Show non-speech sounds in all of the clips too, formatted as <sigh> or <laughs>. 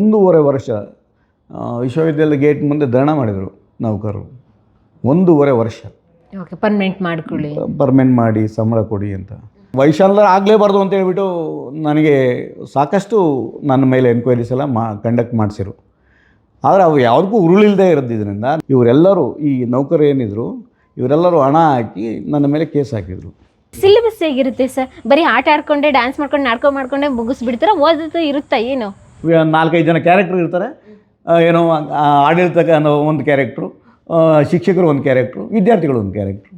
ಒಂದೂವರೆ ವರ್ಷ ವಿಶ್ವವಿದ್ಯಾಲಯ ಗೇಟ್ ಮುಂದೆ ಧರಣ ಮಾಡಿದರು ನೌಕರರು. ಒಂದೂವರೆ ವರ್ಷ. ಓಕೆ ಪರ್ಮನೆಂಟ್ ಮಾಡ್ಕೊಳ್ಳಿ. ಪರ್ಮೆಂಟ್ ಮಾಡಿ ಸಂಬಳ ಕೊಡಿ ಅಂತ. ವೈಶಾಲ್ಯ ಆಗಲೇಬಾರ್ದು ಅಂತ ಹೇಳ್ಬಿಟ್ಟು ನನಗೆ ಸಾಕಷ್ಟು ನನ್ನ ಮೇಲೆ ಎನ್ಕ್ವೈರೀಸ್ ಎಲ್ಲ ಮಾ ಕಂಡಕ್ಟ್ ಮಾಡಿಸಿರು. ಆದರೆ ಅವು ಯಾವುದಕ್ಕೂ ಉರುಳಿಲ್ಲದೆ ಇರೋದ್ರಿಂದ ಇವರೆಲ್ಲರೂ ಈ ನೌಕರ ಏನಿದ್ರು ಇವರೆಲ್ಲರೂ ಹಣ ಹಾಕಿ ನನ್ನ ಮೇಲೆ ಕೇಸ್ ಹಾಕಿದರು. ಸಿಲೆಬಸ್ ಹೇಗಿರುತ್ತೆ ಸರ್? ಬರೀ ಆಟ ಆಡ್ಕೊಂಡೆ ಡ್ಯಾನ್ಸ್ ಮಾಡ್ಕೊಂಡು ನಾಡ್ಕೊಂಡು ಮಾಡ್ಕೊಂಡೆ ಮುಗಿಸ್ಬಿಡ್ತಾರ? ಓದೋದು ಇರುತ್ತಾ ಏನು? ನಾಲ್ಕೈದು ಜನ ಕ್ಯಾರೆಕ್ಟರ್ ಇರ್ತಾರೆ. ಏನೋ ಆಡಳಿತ ಅನ್ನೋ ಒಂದು ಕ್ಯಾರೆಕ್ಟ್ರು ಶಿಕ್ಷಕರು ಒಂದು ಕ್ಯಾರೆಕ್ಟ್ರು ವಿದ್ಯಾರ್ಥಿಗಳು ಒಂದು ಕ್ಯಾರೆಕ್ಟ್ರು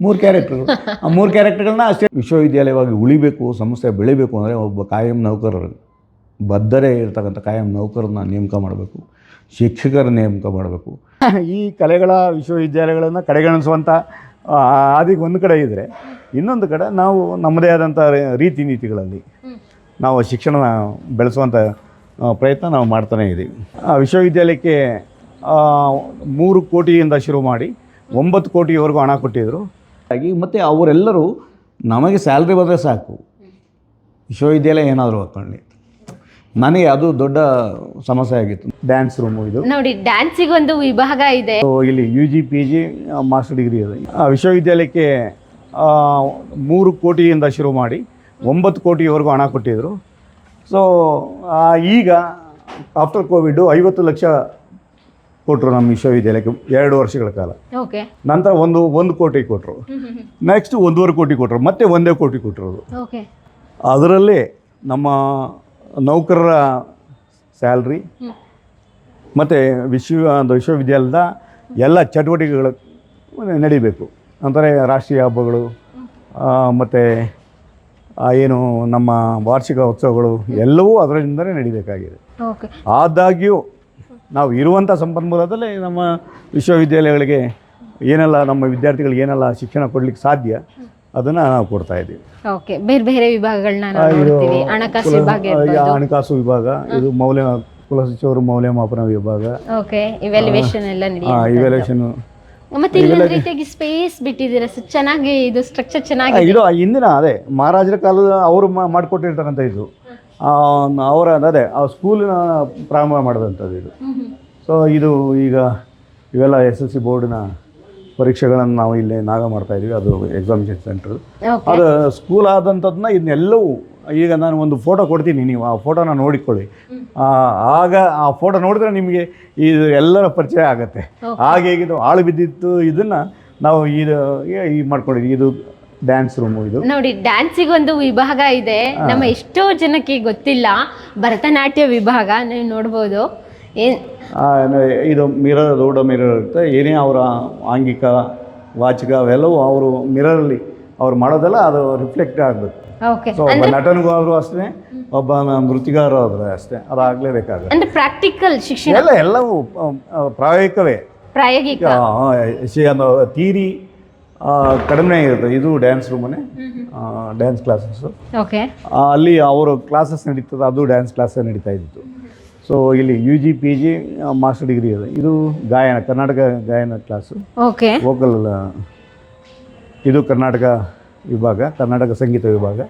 ಮೂರು ಕ್ಯಾರೆಕ್ಟ್ರುಗಳು ಆ ಮೂರು ಕ್ಯಾರೆಕ್ಟರ್ಗಳನ್ನ ಅಷ್ಟೇ ವಿಶ್ವವಿದ್ಯಾಲಯವಾಗಿ ಉಳಿಬೇಕು ಸಂಸ್ಥೆ ಬೆಳಿಬೇಕು ಅಂದರೆ ಒಬ್ಬ ಕಾಯಂ ನೌಕರರು. ಬದ್ಧರೇ ಇರ್ತಕ್ಕಂಥ ಕಾಯಂ ನೌಕರನ್ನ ನೇಮಕ ಮಾಡಬೇಕು ಶಿಕ್ಷಕರ ನೇಮಕ ಮಾಡಬೇಕು. ಈ ಕಲೆಗಳ ವಿಶ್ವವಿದ್ಯಾಲಯಗಳನ್ನು ಕಡೆಗಣಿಸುವಂಥ ಆದಿಗೆ ಒಂದು ಕಡೆ ಇದ್ದರೆ ಇನ್ನೊಂದು ಕಡೆ ನಾವು ನಮ್ಮದೇ ಆದಂಥ ರೀತಿ ನೀತಿಗಳಲ್ಲಿ ನಾವು ಶಿಕ್ಷಣ ಬೆಳೆಸುವಂಥ ಪ್ರಯತ್ನ ನಾವು ಮಾಡ್ತಾನೇ ಇದ್ದೀವಿ ಆ, ವಿಶ್ವವಿದ್ಯಾಲಯಕ್ಕೆ ಮೂರು ಕೋಟಿಯಿಂದ ಶುರು ಮಾಡಿ ಒಂಬತ್ತು ಕೋಟಿವರೆಗೂ ಹಣ ಕೊಟ್ಟಿದ್ದರು ಹಾಗಾಗಿ ಮತ್ತು ಅವರೆಲ್ಲರೂ ನಮಗೆ ಸ್ಯಾಲ್ರಿ ಬಂದರೆ ಸಾಕು. ವಿಶ್ವವಿದ್ಯಾಲಯ ಏನಾದರೂ ಹಾಕ್ಕೊಳ್ಳಿ ನನಗೆ ಅದು ದೊಡ್ಡ ಸಮಸ್ಯೆ ಆಗಿತ್ತು. ಡ್ಯಾನ್ಸ್ ರೂಮು ಇದು. ನೋಡಿ ಡ್ಯಾನ್ಸಿಗೊಂದು ವಿಭಾಗ ಇದೆ. ಇಲ್ಲಿ U G P G master degree ಇದೆ ಆ, ವಿಶ್ವವಿದ್ಯಾಲಯಕ್ಕೆ ಮೂರು ಕೋಟಿಯಿಂದ ಶುರು ಮಾಡಿ ಒಂಬತ್ತು ಕೋಟಿವರೆಗೂ ಹಣ ಕೊಟ್ಟಿದ್ದರು ಸೊ ಈಗ ಆಫ್ಟರ್ ಕೋವಿಡ್ ಐವತ್ತು ಲಕ್ಷ ಕೊಟ್ಟರು ನಮ್ಮ ವಿಶ್ವವಿದ್ಯಾಲಯಕ್ಕೆ ಎರಡು ವರ್ಷಗಳ ಕಾಲ. ಓಕೆ ನಂತರ ಒಂದು ಒಂದು ಕೋಟಿ ಕೊಟ್ಟರು ನೆಕ್ಸ್ಟ್ <laughs> ಒಂದೂವರೆ ಕೋಟಿ ಕೊಟ್ಟರು ಮತ್ತೆ ಒಂದೇ ಕೋಟಿ ಕೊಟ್ಟರು ಓಕೆ ಅದರಲ್ಲೇ ನಮ್ಮ ನೌಕರರ ಸ್ಯಾಲ್ರಿ ಮತ್ತು ವಿಶ್ವ ವಿಶ್ವವಿದ್ಯಾಲಯದ ಎಲ್ಲ ಚಟುವಟಿಕೆಗಳು ನಡಿಬೇಕು. ಅಂದರೆ ರಾಷ್ಟ್ರೀಯ ಹಬ್ಬಗಳು ಮತ್ತು ಏನು ನಮ್ಮ ವಾರ್ಷಿಕ ಉತ್ಸವಗಳು ಎಲ್ಲವೂ ಅದರಿಂದಲೇ ನಡಿಬೇಕಾಗಿದೆ. ಆದಾಗ್ಯೂ ನಾವು ಇರುವಂಥ ಸಂಪನ್ಮೂಲದಲ್ಲೇ ನಮ್ಮ ವಿಶ್ವವಿದ್ಯಾಲಯಗಳಿಗೆ ಏನೆಲ್ಲ ನಮ್ಮ ವಿದ್ಯಾರ್ಥಿಗಳಿಗೆ ಏನೆಲ್ಲ ಶಿಕ್ಷಣ ಕೊಡಲಿಕ್ಕೆ ಸಾಧ್ಯ ಅದನ್ನು ನಾವು ಕೊಡ್ತಾ ಇದ್ದೀವಿ. ಓಕೆ. ಬೇರೆ ಬೇರೆ ವಿಭಾಗಗಳನ್ನ ಹಣಕಾಸು ವಿಭಾಗ ಹಣಕಾಸು ಇದು ಮೌಲ್ಯ ಕುಲಸಚಿವರು ಮೌಲ್ಯಮಾಪನ ವಿಭಾಗ. ಓಕೆ. ಇವ್ಯಾಲ್ಯೂಯೇಷನ್ ಎಲ್ಲ ನಡೆಯುತ್ತೆ ಇವ್ಯಾಲ್ಯೂಷನ್ ಮತ್ತೆ ಇಲ್ಲೊಂದು ರೀತಿಯಾಗಿ ಸ್ಪೇಸ್ ಬಿಟ್ಟಿದ್ದೀರಾ ಚೆನ್ನಾಗಿ ಇದು ಸ್ಟ್ರಕ್ಚರ್ ಚೆನ್ನಾಗಿ ಇದು ಹಿಂದಿನ ಅದೇ ಮಹಾರಾಜರ ಕಾಲದ ಅವರು ಮಾಡಿಕೊಟ್ಟಿರ್ತಕ್ಕಂಥ ಇದು. ಅವರ ಅದೇ ಆ ಸ್ಕೂಲಿನ ಪ್ರಾರಂಭ ಮಾಡಿದಂಥದ್ದು ಇದು. ಸೊ ಇದು ಈಗ ಇವೆಲ್ಲ ಎಸ್ ಎಲ್ ಸಿ ಬೋರ್ಡಿನ ಪರೀಕ್ಷೆಗಳನ್ನು ನಾವು ಇಲ್ಲಿ ನಾಗ ಮಾಡ್ತಾ ಇದ್ದೀವಿ ಅದು ಎಕ್ಸಾಮಿನೇಷನ್ ಸೆಂಟರ್ ಅದು ಸ್ಕೂಲ್ ಆದಂಥದ್ದನ್ನ ಇದನ್ನೆಲ್ಲವೂ ಈಗ ನಾನು ಒಂದು ಫೋಟೋ ಕೊಡ್ತೀನಿ ನೀವು ಆ ಫೋಟೋನ ನೋಡಿಕೊಳ್ಳಿ. ಆಗ ಆ ಫೋಟೋ ನೋಡಿದ್ರೆ ನಿಮಗೆ ಇದು ಎಲ್ಲರ ಪರಿಚಯ ಆಗುತ್ತೆ. ಹಾಗೆ ಇದು ಆಳು ಬಿದ್ದಿತ್ತು ಇದನ್ನು ನಾವು ಇದು ಈ ಮಾಡ್ಕೊಂಡಿದ್ವಿ. ಇದು ಡ್ಯಾನ್ಸ್ ರೂಮು ಇದು. ನೋಡಿ ಡ್ಯಾನ್ಸಿಗೆ ಒಂದು ವಿಭಾಗ ಇದೆ. ನಮ್ಮ ಎಷ್ಟೋ ಜನಕ್ಕೆ ಗೊತ್ತಿಲ್ಲ. ಭರತನಾಟ್ಯ ವಿಭಾಗ ನೀವು ನೋಡ್ಬೋದು. ಇದು ಮಿರರ್ ರೋಡ ಮಿರರ್ ಇರುತ್ತೆ. ಏನೇ ಅವರ ಆಂಗಿಕ ವಾಚಿಕ ಅವೆಲ್ಲವೂ ಅವರು ಮಿರರಲ್ಲಿ ಅವ್ರು ಮಾಡೋದೆಲ್ಲ ಅದು ರಿಫ್ಲೆಕ್ಟ್ ಆಗಬೇಕು. ಸೊ ಒಬ್ಬ ನಟನಿಗೂ ಆದರೂ ಅಷ್ಟೇ ಒಬ್ಬ ನೃತ್ಯಗಾರರು ಆದರೆ ಅಷ್ಟೇ ಅದಾಗಲೇಬೇಕಾಗುತ್ತೆ ಅಂದ್ರೆ ಪ್ರಾಕ್ಟಿಕಲ್ ಶಿಕ್ಷಣ. ಎಲ್ಲ ಎಲ್ಲವೂ ಪ್ರಾಯೋಗಿಕವೇ. ಪ್ರಾಯೋಗಿಕ. ತೀರಿ ಕಡಿಮೆ ಇರುತ್ತೆ. ಇದು ಡ್ಯಾನ್ಸ್ ರೂಮನೇ ಡ್ಯಾನ್ಸ್ ಕ್ಲಾಸಸ್ಸು ಓಕೆ ಅಲ್ಲಿ ಅವರು ಕ್ಲಾಸಸ್ ನಡೀತದೆ ಅದು ಡ್ಯಾನ್ಸ್ ಕ್ಲಾಸೇ ನಡೀತಾ ಇದ್ದು ಸೊ ಇಲ್ಲಿ U G P G master degree ಇದೆ. ಇದು ಗಾಯನ ಕರ್ನಾಟಕ ಗಾಯನ ಕ್ಲಾಸು ಓಕೆ ವೋಕಲ್ ಇದು ಕರ್ನಾಟಕ ವಿಭಾಗ ಕರ್ನಾಟಕ ಸಂಗೀತ ವಿಭಾಗ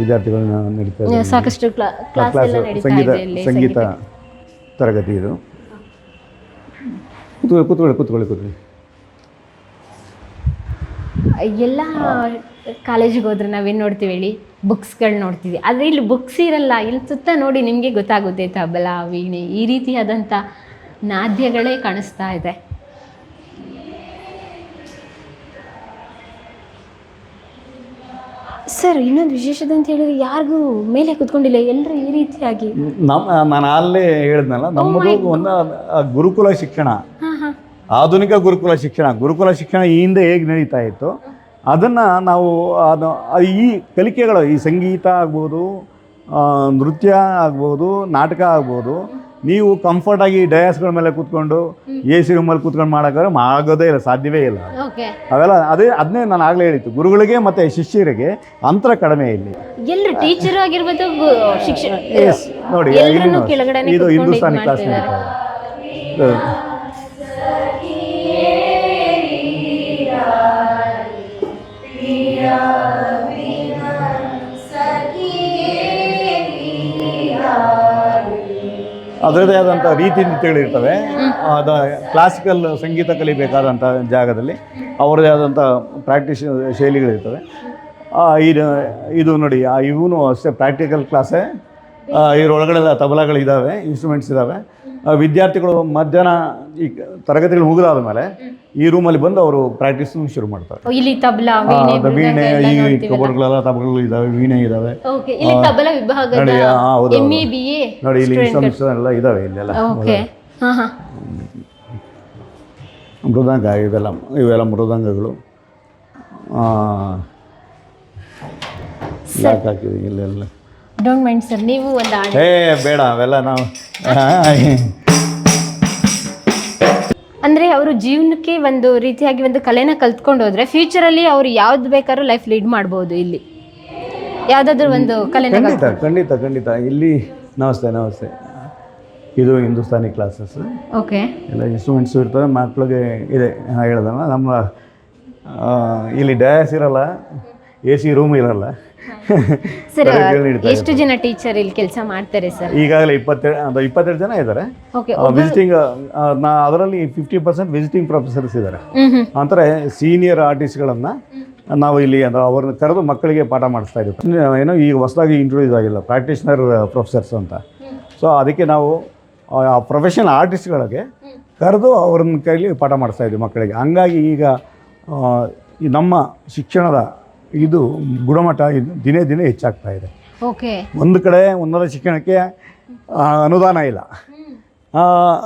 ವಿದ್ಯಾರ್ಥಿಗಳನ್ನ ನಡೀತಾ ಸಾಕಷ್ಟು ಕ್ಲಾಸ್ ಸಂಗೀತ ಸಂಗೀತ ತರಗತಿ ಇದು. ಕೂತ್ಕೊಳ್ಳಿ ಕೂತ್ಕೊಳ್ಳಿ ಕೂತ್ಕೊಳ್ಳಿ ಕೂತ್ಕೊಳ್ಳಿ. ಎಲ್ಲ ಕಾಲೇಜಿಗೆ ಹೋದ್ರೆ ನಾವೇನು ನೋಡ್ತೀವಿ ಹೇಳಿ? ಬುಕ್ಸ್ಗಳು ನೋಡ್ತೀವಿ. ಆದರೆ ಇಲ್ಲಿ ಬುಕ್ಸ್ ಇರಲ್ಲ ಇಲ್ಲಿ ಸುತ್ತ ನೋಡಿ ನಿಮಗೆ ಗೊತ್ತಾಗುತ್ತೆ ತಬಲ ವೀಣೆ ಈ ರೀತಿಯಾದಂಥ ನಾದ್ಯಗಳೇ ಕಾಣಿಸ್ತಾ ಇದೆ. ಸರ್ ಇನ್ನೊಂದು ವಿಶೇಷತೆ ಅಂತ ಹೇಳಿದ್ರೆ ಯಾರಿಗೂ ಮೇಲೆ ಕುತ್ಕೊಂಡಿಲ್ಲ ಎಲ್ಲರೂ ಈ ರೀತಿಯಾಗಿ. ನಮ್ಮ ನಾನು ಅಲ್ಲೇ ಹೇಳಿದ್ನಲ್ಲ ನಮ್ಮದು ಒಂದು ಗುರುಕುಲ ಶಿಕ್ಷಣ. ಆಧುನಿಕ ಗುರುಕುಲ ಶಿಕ್ಷಣ ಗುರುಕುಲ ಶಿಕ್ಷಣ ಈ ಹಿಂದೆ ಹೇಗೆ ನಡೀತಾ ಇತ್ತು ಅದನ್ನು ನಾವು ಅದು ಈ ಕಲಿಕೆಗಳು ಈ ಸಂಗೀತ ಆಗ್ಬೋದು ನೃತ್ಯ ಆಗ್ಬೋದು ನಾಟಕ ಆಗ್ಬೋದು ನೀವು ಕಂಫರ್ಟಾಗಿ ಡಯಾಸ್ಗಳ ಮೇಲೆ ಕೂತ್ಕೊಂಡು ಎ ಸಿ ರೂಮಲ್ಲಿ ಕೂತ್ಕೊಂಡು ಮಾಡೋಕ್ಕಾದ್ರೆ ಆಗೋದೇ ಇಲ್ಲ ಸಾಧ್ಯವೇ ಇಲ್ಲ ಓಕೆ ಅವೆಲ್ಲ ಅದೇ ಅದನ್ನೇ ನಾನು ಆಗಲೇ ಹೇಳಿತ್ತು ಗುರುಗಳಿಗೆ ಮತ್ತು ಶಿಷ್ಯರಿಗೆ ಅಂತರ ಕಡಿಮೆ ಇಲ್ಲಿ ಎಲ್ಲರೂ ಟೀಚರ್ ಆಗಿರ್ಬೋದು ಎಸ್ ನೋಡಿ ಇದು ಹಿಂದೂಸ್ತಾನಿ ಕ್ಲಾಸ್. ನಡೀತಾ ಅದರದೇ ಆದಂಥ ರೀತಿ ನೀತಿಗಳಿರ್ತವೆ ಅದ ಕ್ಲಾಸಿಕಲ್ ಸಂಗೀತ ಕಲಿಬೇಕಾದಂಥ ಜಾಗದಲ್ಲಿ ಅವರದೇ ಆದಂಥ ಪ್ರಾಕ್ಟೀಸ್ ಶೈಲಿಗಳಿರ್ತವೆ. ಇದು ಇದು ನೋಡಿ ಇವನು ಅಷ್ಟೇ ಪ್ರಾಕ್ಟಿಕಲ್ ಕ್ಲಾಸೇ ಇದರೊಳಗಡೆ ತಬಲಾಗಳಿದ್ದಾವೆ ಇನ್ಸ್ಟ್ರೂಮೆಂಟ್ಸ್ ಇದ್ದಾವೆ. ವಿದ್ಯಾರ್ಥಿಗಳು ಮಧ್ಯಾಹ್ನ ಈ ತರಗತಿಗಳು ಮುಗಿದಾದ ಮೇಲೆ ಈ ರೂಮಲ್ಲಿ ಬಂದು ಅವರು ಪ್ರಾಕ್ಟೀಸ್ ಶುರು ಮಾಡ್ತಾರೆ. ಇಲ್ಲಿ ತಬಲಾ ವೀಣೆ ಈ. ಕಬೋರ್ಡ್ಗಳೆಲ್ಲ ತಬಲಗಳು ಇದ್ದಾವೆ ವೀಣೆ ಇದಾವೆ. ನೋಡಿ, ಇಲ್ಲಿ ಎಲ್ಲ ಇದಾವೆ ಇಲ್ಲೆಲ್ಲ. ಮೃದಂಗ ಇವೆಲ್ಲ ಇವೆಲ್ಲ ಮೃದಂಗಗಳು. ಯಾಕೆ ಹಾಕಿದೆ ಇಲ್ಲೆಲ್ಲ? ಡೋಂಟ್ ಮೈಂಡ್ ಸರ್ ನೀವು ಒಂದು ಹೇ ಏ ಬೇಡ ಅವೆಲ್ಲ ನಾವು ಅಂದ್ರೆ ಅವರು ಜೀವನಕ್ಕೆ ಒಂದು ರೀತಿಯಾಗಿ ಒಂದು ಕಲೆನ ಕಲ್ತ್ಕೊಂಡು ಹೋದ್ರೆ ಫ್ಯೂಚರ್ ಅಲ್ಲಿ ಅವ್ರು ಯಾವ್ದು ಬೇಕಾದ್ರೂ ಲೈಫ್ ಲೀಡ್ ಮಾಡ್ಬೋದು ಇಲ್ಲಿ. ಯಾವ್ದಾದ್ರು ಒಂದು ಕಲೆನ ಕಲ್ತ್- ಖಂಡಿತ ಖಂಡಿತ ಖಂಡಿತ. ಇಲ್ಲಿ ನಮಸ್ತೆ ನಮಸ್ತೆ. ಇದು ಹಿಂದೂಸ್ತಾನಿ ಕ್ಲಾಸಸ್ ಓಕೆ ಎಲ್ಲ ಇನ್ಸ್ಟ್ರೂಮೆಂಟ್ಸು ಇರ್ತವೆ ಮಕ್ಕಳಿಗೆ ಇದೆ ಹೇಳ್ದಲ್ಲ. ನಮ್ಮ ಇಲ್ಲಿ ಡಯಾಸ್ ಇರಲ್ಲ ಎ ಸಿ ರೂಮ್ ಇರಲ್ಲ. ಸರ್ ತರಗತಿಗಳು ನಡೀತಾ ಎಷ್ಟು ಜನ ಟೀಚರ್ ಇಲ್ಲಿ ಕೆಲಸ ಮಾಡ್ತಾರೆ ಸರ್? ಈಗಾಗಲೇ ಇಪ್ಪತ್ತೆರಡು ಒಂದು ಇಪ್ಪತ್ತೆರಡು ಜನ ಇದ್ದಾರೆ. ಓಕೆ ವಿಸಿಟಿಂಗ್ ನಾ ಅದರಲ್ಲಿ ಫಿಫ್ಟಿ ಪರ್ಸೆಂಟ್ ವಿಸಿಟಿಂಗ್ ಪ್ರೊಫೆಸರ್ಸ್ ಇದ್ದಾರೆ. ಹ್ಮ್ ಹ್ಮ್ ಅಂದರೆ ಸೀನಿಯರ್ ಆರ್ಟಿಸ್ಟ್ಗಳನ್ನು ನಾವು ಇಲ್ಲಿ ಅದು ಅವ್ರನ್ನ ಕರೆದು ಮಕ್ಕಳಿಗೆ ಪಾಠ ಮಾಡಿಸ್ತಾ ಇದ್ದೀವಿ. ಏನೋ ಈಗ ಹೊಸದಾಗಿ ಇಂಟ್ರೊಡ್ಯೂಸ್ ಆಗಿಲ್ಲ ಪ್ರಾಕ್ಟೀಷ್ನರ್ ಪ್ರೊಫೆಸರ್ಸ್ ಅಂತ. ಸೊ ಅದಕ್ಕೆ ನಾವು ಆ ಪ್ರೊಫೆಷನ್ ಆರ್ಟಿಸ್ಟ್ಗಳಿಗೆ ಕರೆದು ಅವ್ರನ್ನ ಕೈಲಿ ಪಾಠ ಮಾಡಿಸ್ತಾ ಇದ್ದೀವಿ ಮಕ್ಕಳಿಗೆ. ಹಂಗಾಗಿ ಈಗ ಆ, ಈ ನಮ್ಮ ಶಿಕ್ಷಣದ ಇದು ಗುಣಮಟ್ಟ ಇದು ದಿನೇ ದಿನೇ ಹೆಚ್ಚಾಗ್ತಾ ಇದೆ. ಓಕೆ. ಒಂದು ಕಡೆ ಉನ್ನತ ಶಿಕ್ಷಣಕ್ಕೆ ಆ, ಅನುದಾನ ಇಲ್ಲ. ಆ,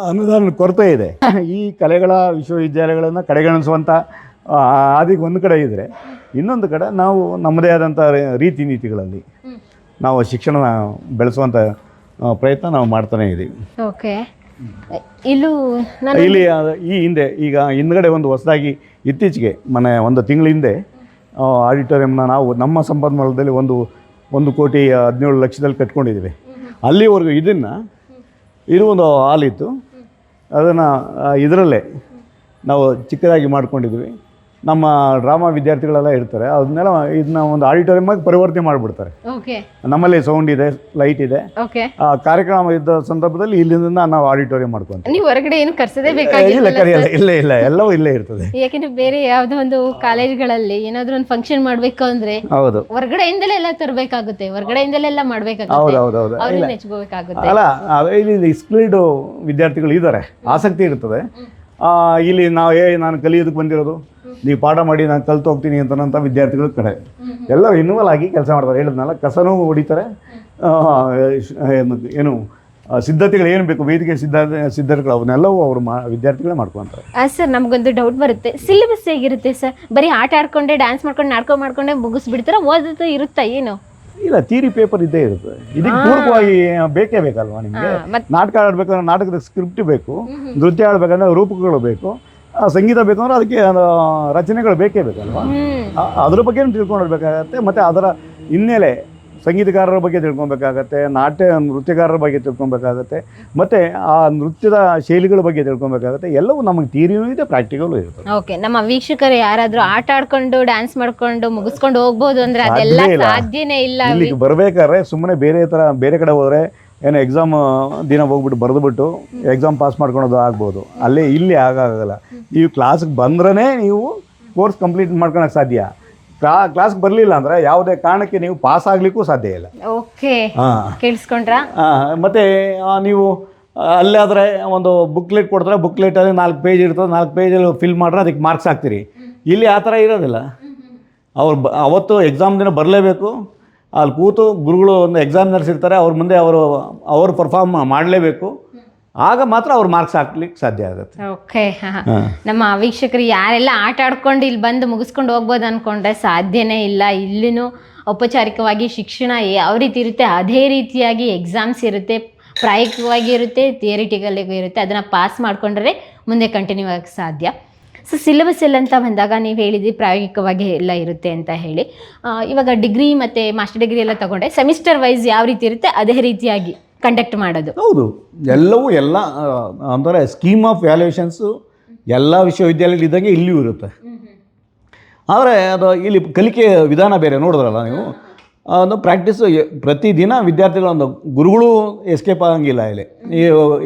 ಅನುದಾನದ ಕೊರತೆ ಇದೆ. ಈ ಕಲೆಗಳ ವಿಶ್ವವಿದ್ಯಾಲಯಗಳನ್ನು ಕಡೆಗಣಿಸುವಂಥ ಆದಿಗೆ ಒಂದು ಕಡೆ ಇದ್ದರೆ ಇನ್ನೊಂದು ಕಡೆ ನಾವು ನಮ್ಮದೇ ಆದಂಥ ರೀತಿ ನೀತಿಗಳಲ್ಲಿ ನಾವು ಶಿಕ್ಷಣ ಬೆಳೆಸುವಂಥ ಆ, ಪ್ರಯತ್ನ ನಾವು ಮಾಡ್ತಾನೇ ಇದ್ದೀವಿ ಓಕೆ. ಇಲ್ಲೂ ನಾನು ಇಲ್ಲಿ ಆ, ಈ ಹಿಂದೆ ಈಗ ಹಿಂದ್ಗಡೆ ಒಂದು ಹೊಸದಾಗಿ ಇತ್ತೀಚೆಗೆ ಮನೆ ಒಂದು ತಿಂಗಳ ಹಿಂದೆ ಆಡಿಟೋರಿಯಂನ ನಾವು ನಮ್ಮ ಸಂಪನ್ಮೂಲದಲ್ಲಿ ಒಂದು ಒಂದು ಕೋಟಿ ಹದಿನೇಳು ಲಕ್ಷದಲ್ಲಿ ಕಟ್ಕೊಂಡಿದ್ದೀವಿ. ಅಲ್ಲಿವರೆಗೂ ಇದನ್ನು ಇದು ಒಂದು ಹಾಲಿತ್ತು ಅದನ್ನು ಇದರಲ್ಲೇ ನಾವು ಚಿಕ್ಕದಾಗಿ ಮಾಡ್ಕೊಂಡಿದ್ವಿ ನಮ್ಮ ಡ್ರಾಮಾ ವಿದ್ಯಾರ್ಥಿಗಳೆಲ್ಲ ಇರ್ತಾರೆ. ಅದನ್ನೆಲ್ಲ ಇದನ್ನ ಒಂದು ಆಡಿಟೋರಿಯಮಾಗಿ ಪರಿವರ್ತನೆ ಮಾಡಿಬಿಡ್ತಾರೆ. ನಮ್ಮಲ್ಲಿ ಸೌಂಡ್ ಇದೆ ಲೈಟ್ ಇದೆ. ಆ ಕಾರ್ಯಕ್ರಮ ಇದ್ದ ಸಂದರ್ಭದಲ್ಲಿ ಇಲ್ಲಿಂದ ನಾವು ಆಡಿಟೋರಿಯಂ ಮಾಡ್ಕೊಂತೀವಿ. ನೀವು ಹೊರಗಡೆ ಏನು ಕರ್ಸದೇ ಇಲ್ಲ ಬೇಕಾಗಿಲ್ಲ ಕರೆಯಲ್ಲ ಇಲ್ಲ ಇಲ್ಲ ಎಲ್ಲವೂ ಇಲ್ಲೇ ಇರ್ತದೆ. ಯಾಕೆಂದ್ರೆ ಬೇರೆ ಯಾವುದೋ ಒಂದು ಕಾಲೇಜ್ಗಳಲ್ಲಿ ಏನಾದ್ರೂ ಒಂದು ಫಂಕ್ಷನ್ ಮಾಡಬೇಕು ಅಂದ್ರೆ ಹೌದು. ಹೊರಗಡೆಯಿಂದಲೇ ಎಲ್ಲ ತರಬೇಕಾಗುತ್ತೆ ಹೊರಗಡೆಯಿಂದಲೇ ಮಾಡಬೇಕಾಗುತ್ತೆ. ಹೌದು ಹೌದು ಹೌದು. ಅಲ್ಲ ಅದೇ ಇಲ್ಲಿ ಸ್ಕಿಲ್ಡ್ ವಿದ್ಯಾರ್ಥಿಗಳು ಇದ್ದಾರೆ. ಆಸಕ್ತಿ ಇರ್ತದೆ. ಆ, ಇಲ್ಲಿ ನಾವು ಏ ನಾನು ಕಲಿಯೋದಕ್ಕೆ ಬಂದಿರೋದು. ನೀವು ಪಾಠ ಮಾಡಿ ನಾನು ಕಲ್ತು ಹೋಗ್ತೀನಿ ಅಂತನಂಥ ವಿದ್ಯಾರ್ಥಿಗಳ ಕಡೆ. ಎಲ್ಲ ಇನ್ವಾಲ್ವ್ ಆಗಿ ಕೆಲಸ ಮಾಡ್ತಾರೆ. ಹೇಳಿದ್ನಲ್ಲ ಕಸನೂ ಹೊಡಿತಾರೆ. ಏನು ಸಿದ್ಧತೆಗಳು ಏನು ಬೇಕು ವೇದಿಕೆ ಸಿದ್ಧ ಸಿದ್ಧತೆಗಳು ಅವನ್ನೆಲ್ಲವೂ ಅವರು ಮಾ ವಿದ್ಯಾರ್ಥಿಗಳೇ ಮಾಡ್ಕೊತಾರೆ ಸರ್ ನಮಗೊಂದು ಡೌಟ್ ಬರುತ್ತೆ. ಸಿಲೆಬಸ್ ಹೇಗಿರುತ್ತೆ ಸರ್? ಬರೀ ಆಟ ಆಡ್ಕೊಂಡೆ ಡ್ಯಾನ್ಸ್ ಮಾಡ್ಕೊಂಡು ನಾಡ್ಕೊ ಮಾಡ್ಕೊಂಡೆ ಮುಗಿಸ್ಬಿಡ್ತಾರೆ? ಓದೋದು ಇರುತ್ತಾ ಏನು? ಇಲ್ಲ ಥಿಯರಿ ಪೇಪರ್ ಇದ್ದೇ ಇರುತ್ತೆ. ಇದಕ್ಕೆ ಪೂರ್ವವಾಗಿ ಬೇಕೇ ಬೇಕಲ್ವಾ ನಿಮಗೆ? ನಾಟಕ ಆಡಬೇಕಂದ್ರೆ ನಾಟಕದ ಸ್ಕ್ರಿಪ್ಟ್ ಬೇಕು. ನೃತ್ಯ ಆಡಬೇಕಂದ್ರೆ ರೂಪಕಗಳು ಬೇಕು. ಸಂಗೀತ ಬೇಕು ಅಂದ್ರೆ ಅದಕ್ಕೆ ರಚನೆಗಳು ಬೇಕೇ ಬೇಕಲ್ವಾ? ಅದರ ಬಗ್ಗೆ ತಿಳ್ಕೊಂಡಿರ್ಬೇಕಾಗತ್ತೆ ಮತ್ತು ಅದರ ಹಿನ್ನೆಲೆ ಸಂಗೀತಗಾರರ ಬಗ್ಗೆ ತಿಳ್ಕೊಬೇಕಾಗತ್ತೆ ನಾಟ್ಯ ನೃತ್ಯಗಾರರ ಬಗ್ಗೆ ತಿಳ್ಕೊಬೇಕಾಗತ್ತೆ ಮತ್ತು ಆ ನೃತ್ಯದ ಶೈಲಿಗಳ ಬಗ್ಗೆ ತಿಳ್ಕೊಬೇಕಾಗತ್ತೆ ಎಲ್ಲವೂ ನಮಗೆ ಥಿಯರಿನೂ ಇದೆ ಪ್ರಾಕ್ಟಿಕಲು ಇರುತ್ತೆ. ಓಕೆ ನಮ್ಮ ವೀಕ್ಷಕರು ಯಾರಾದರೂ ಆಟ ಆಡ್ಕೊಂಡು ಡ್ಯಾನ್ಸ್ ಮಾಡ್ಕೊಂಡು ಮುಗಿಸ್ಕೊಂಡು ಹೋಗ್ಬೋದು ಅಂದ್ರೆ ಅದೆಲ್ಲ. ಸಾಧ್ಯನೇ ಇಲ್ಲ ಇಲ್ಲಿಗೆ ಬರಬೇಕಾದ್ರೆ ಸುಮ್ಮನೆ ಬೇರೆ ಥರ ಬೇರೆ ಕಡೆ ಹೋದರೆ ಏನೋ ಎಕ್ಸಾಮ್ ದಿನ ಹೋಗ್ಬಿಟ್ಟು ಬರೆದುಬಿಟ್ಟು ಎಕ್ಸಾಮ್ ಪಾಸ್ ಮಾಡ್ಕೊಳೋದು ಆಗ್ಬೋದು. ಅಲ್ಲೇ ಇಲ್ಲಿ ಆಗಾಗಲ್ಲ. ನೀವು ಕ್ಲಾಸ್ಗೆ ಬಂದ್ರೇ ನೀವು ಕೋರ್ಸ್ ಕಂಪ್ಲೀಟ್ ಮಾಡ್ಕೊಳಕ್ಕೆ ಸಾಧ್ಯ. ಕ್ಲಾ ಕ್ಲಾಸ್ಗೆ ಬರಲಿಲ್ಲ ಅಂದರೆ ಯಾವುದೇ ಕಾರಣಕ್ಕೆ ನೀವು ಪಾಸ್ ಆಗಲಿಕ್ಕೂ ಸಾಧ್ಯ ಇಲ್ಲ. ಓಕೆ. ಹಾಂ. ಕೇಳಿಸ್ಕೊಂಡ್ರಾ? ಮತ್ತು ನೀವು ಅಲ್ಲೇ ಆದರೆ ಒಂದು ಬುಕ್ಲೆಟ್ ಕೊಡ್ತಾರೆ ಬುಕ್ಲೆಟಲ್ಲಿ ನಾಲ್ಕು ಪೇಜ್ ಇರ್ತದೆ ನಾಲ್ಕು ಪೇಜಲ್ಲಿ ಫಿಲ್ ಮಾಡ್ರೆ ಅದಕ್ಕೆ ಮಾರ್ಕ್ಸ್ ಹಾಕ್ತೀರಿ. ಇಲ್ಲಿ ಆ ಥರ ಇರೋದಿಲ್ಲ. ಅವ್ರು ಬ ಅವತ್ತು ಎಕ್ಸಾಮ್ ದಿನ ಬರಲೇಬೇಕು. ಅಲ್ಲಿ ಕೂತು ಗುರುಗಳು ಒಂದು ಎಕ್ಸಾಮಿನರ್ಸ್ ಇರ್ತಾರೆ ಅವ್ರ ಮುಂದೆ ಅವರು ಅವರು ಪರ್ಫಾರ್ಮ್ ಮಾಡಲೇಬೇಕು. ಆಗ ಮಾತ್ರ ಅವ್ರು ಮಾರ್ಕ್ಸ್ ಹಾಕ್ಲಿಕ್ಕೆ ಸಾಧ್ಯ ಆಗುತ್ತೆ. ಓಕೆ ನಮ್ಮ ವೀಕ್ಷಕರು ಯಾರೆಲ್ಲ ಆಟ ಆಡ್ಕೊಂಡು ಇಲ್ಲಿ ಬಂದು ಮುಗಿಸ್ಕೊಂಡು ಹೋಗ್ಬೋದು ಅನ್ಕೊಂಡ್ರೆ ಸಾಧ್ಯನೇ ಇಲ್ಲ. ಇಲ್ಲಿನೂ ಔಪಚಾರಿಕವಾಗಿ ಶಿಕ್ಷಣ ಯಾವ ರೀತಿ ಇರುತ್ತೆ. ಅದೇ ರೀತಿಯಾಗಿ ಎಕ್ಸಾಮ್ಸ್ ಇರುತ್ತೆ. ಪ್ರಾಯೋಗಿಕವಾಗಿ ಇರುತ್ತೆ. ಥಿಯರಿಟಿಕಲಿಗೂ ಇರುತ್ತೆ. ಅದನ್ನು ಪಾಸ್ ಮಾಡಿಕೊಂಡ್ರೆ ಮುಂದೆ ಕಂಟಿನ್ಯೂ ಆಗಕ್ಕೆ ಸಾಧ್ಯ. ಸೊ ಸಿಲೆಬಸ್ ಎಲ್ಲ ಅಂತ ಬಂದಾಗ ನೀವು ಹೇಳಿದ್ರಿ ಪ್ರಾಯೋಗಿಕವಾಗಿ ಎಲ್ಲ ಇರುತ್ತೆ ಅಂತ ಹೇಳಿ. ಇವಾಗ ಡಿಗ್ರಿ ಮತ್ತು ಮಾಸ್ಟರ್ ಡಿಗ್ರಿ ಎಲ್ಲ ತಗೊಂಡೆ. ಸೆಮಿಸ್ಟರ್ ವೈಸ್ ಯಾವ ರೀತಿ ಇರುತ್ತೆ ಅದೇ ರೀತಿಯಾಗಿ ಕಂಡಕ್ಟ್ ಮಾಡೋದು. ಹೌದು. ಎಲ್ಲವೂ ಎಲ್ಲ ಅಂದರೆ ಸ್ಕೀಮ್ ಆಫ್ ವ್ಯಾಲ್ಯೂಯೇಷನ್ಸು ಎಲ್ಲ ವಿಶ್ವವಿದ್ಯಾಲಯಗಳಿದ್ದಂಗೆ ಇಲ್ಲಿಯೂ ಇರುತ್ತೆ. ಆದರೆ ಅದು ಇಲ್ಲಿ ಕಲಿಕೆ ವಿಧಾನ ಬೇರೆ ನೋಡಿದ್ರಲ್ಲ ನೀವು? ಒಂದು ಪ್ರಾಕ್ಟೀಸ್ ಪ್ರತಿದಿನ ವಿದ್ಯಾರ್ಥಿಗಳು ಒಂದು ಗುರುಗಳು ಎಸ್ಕೇಪ್ ಆಗಂಗಿಲ್ಲ ಇಲ್ಲಿ.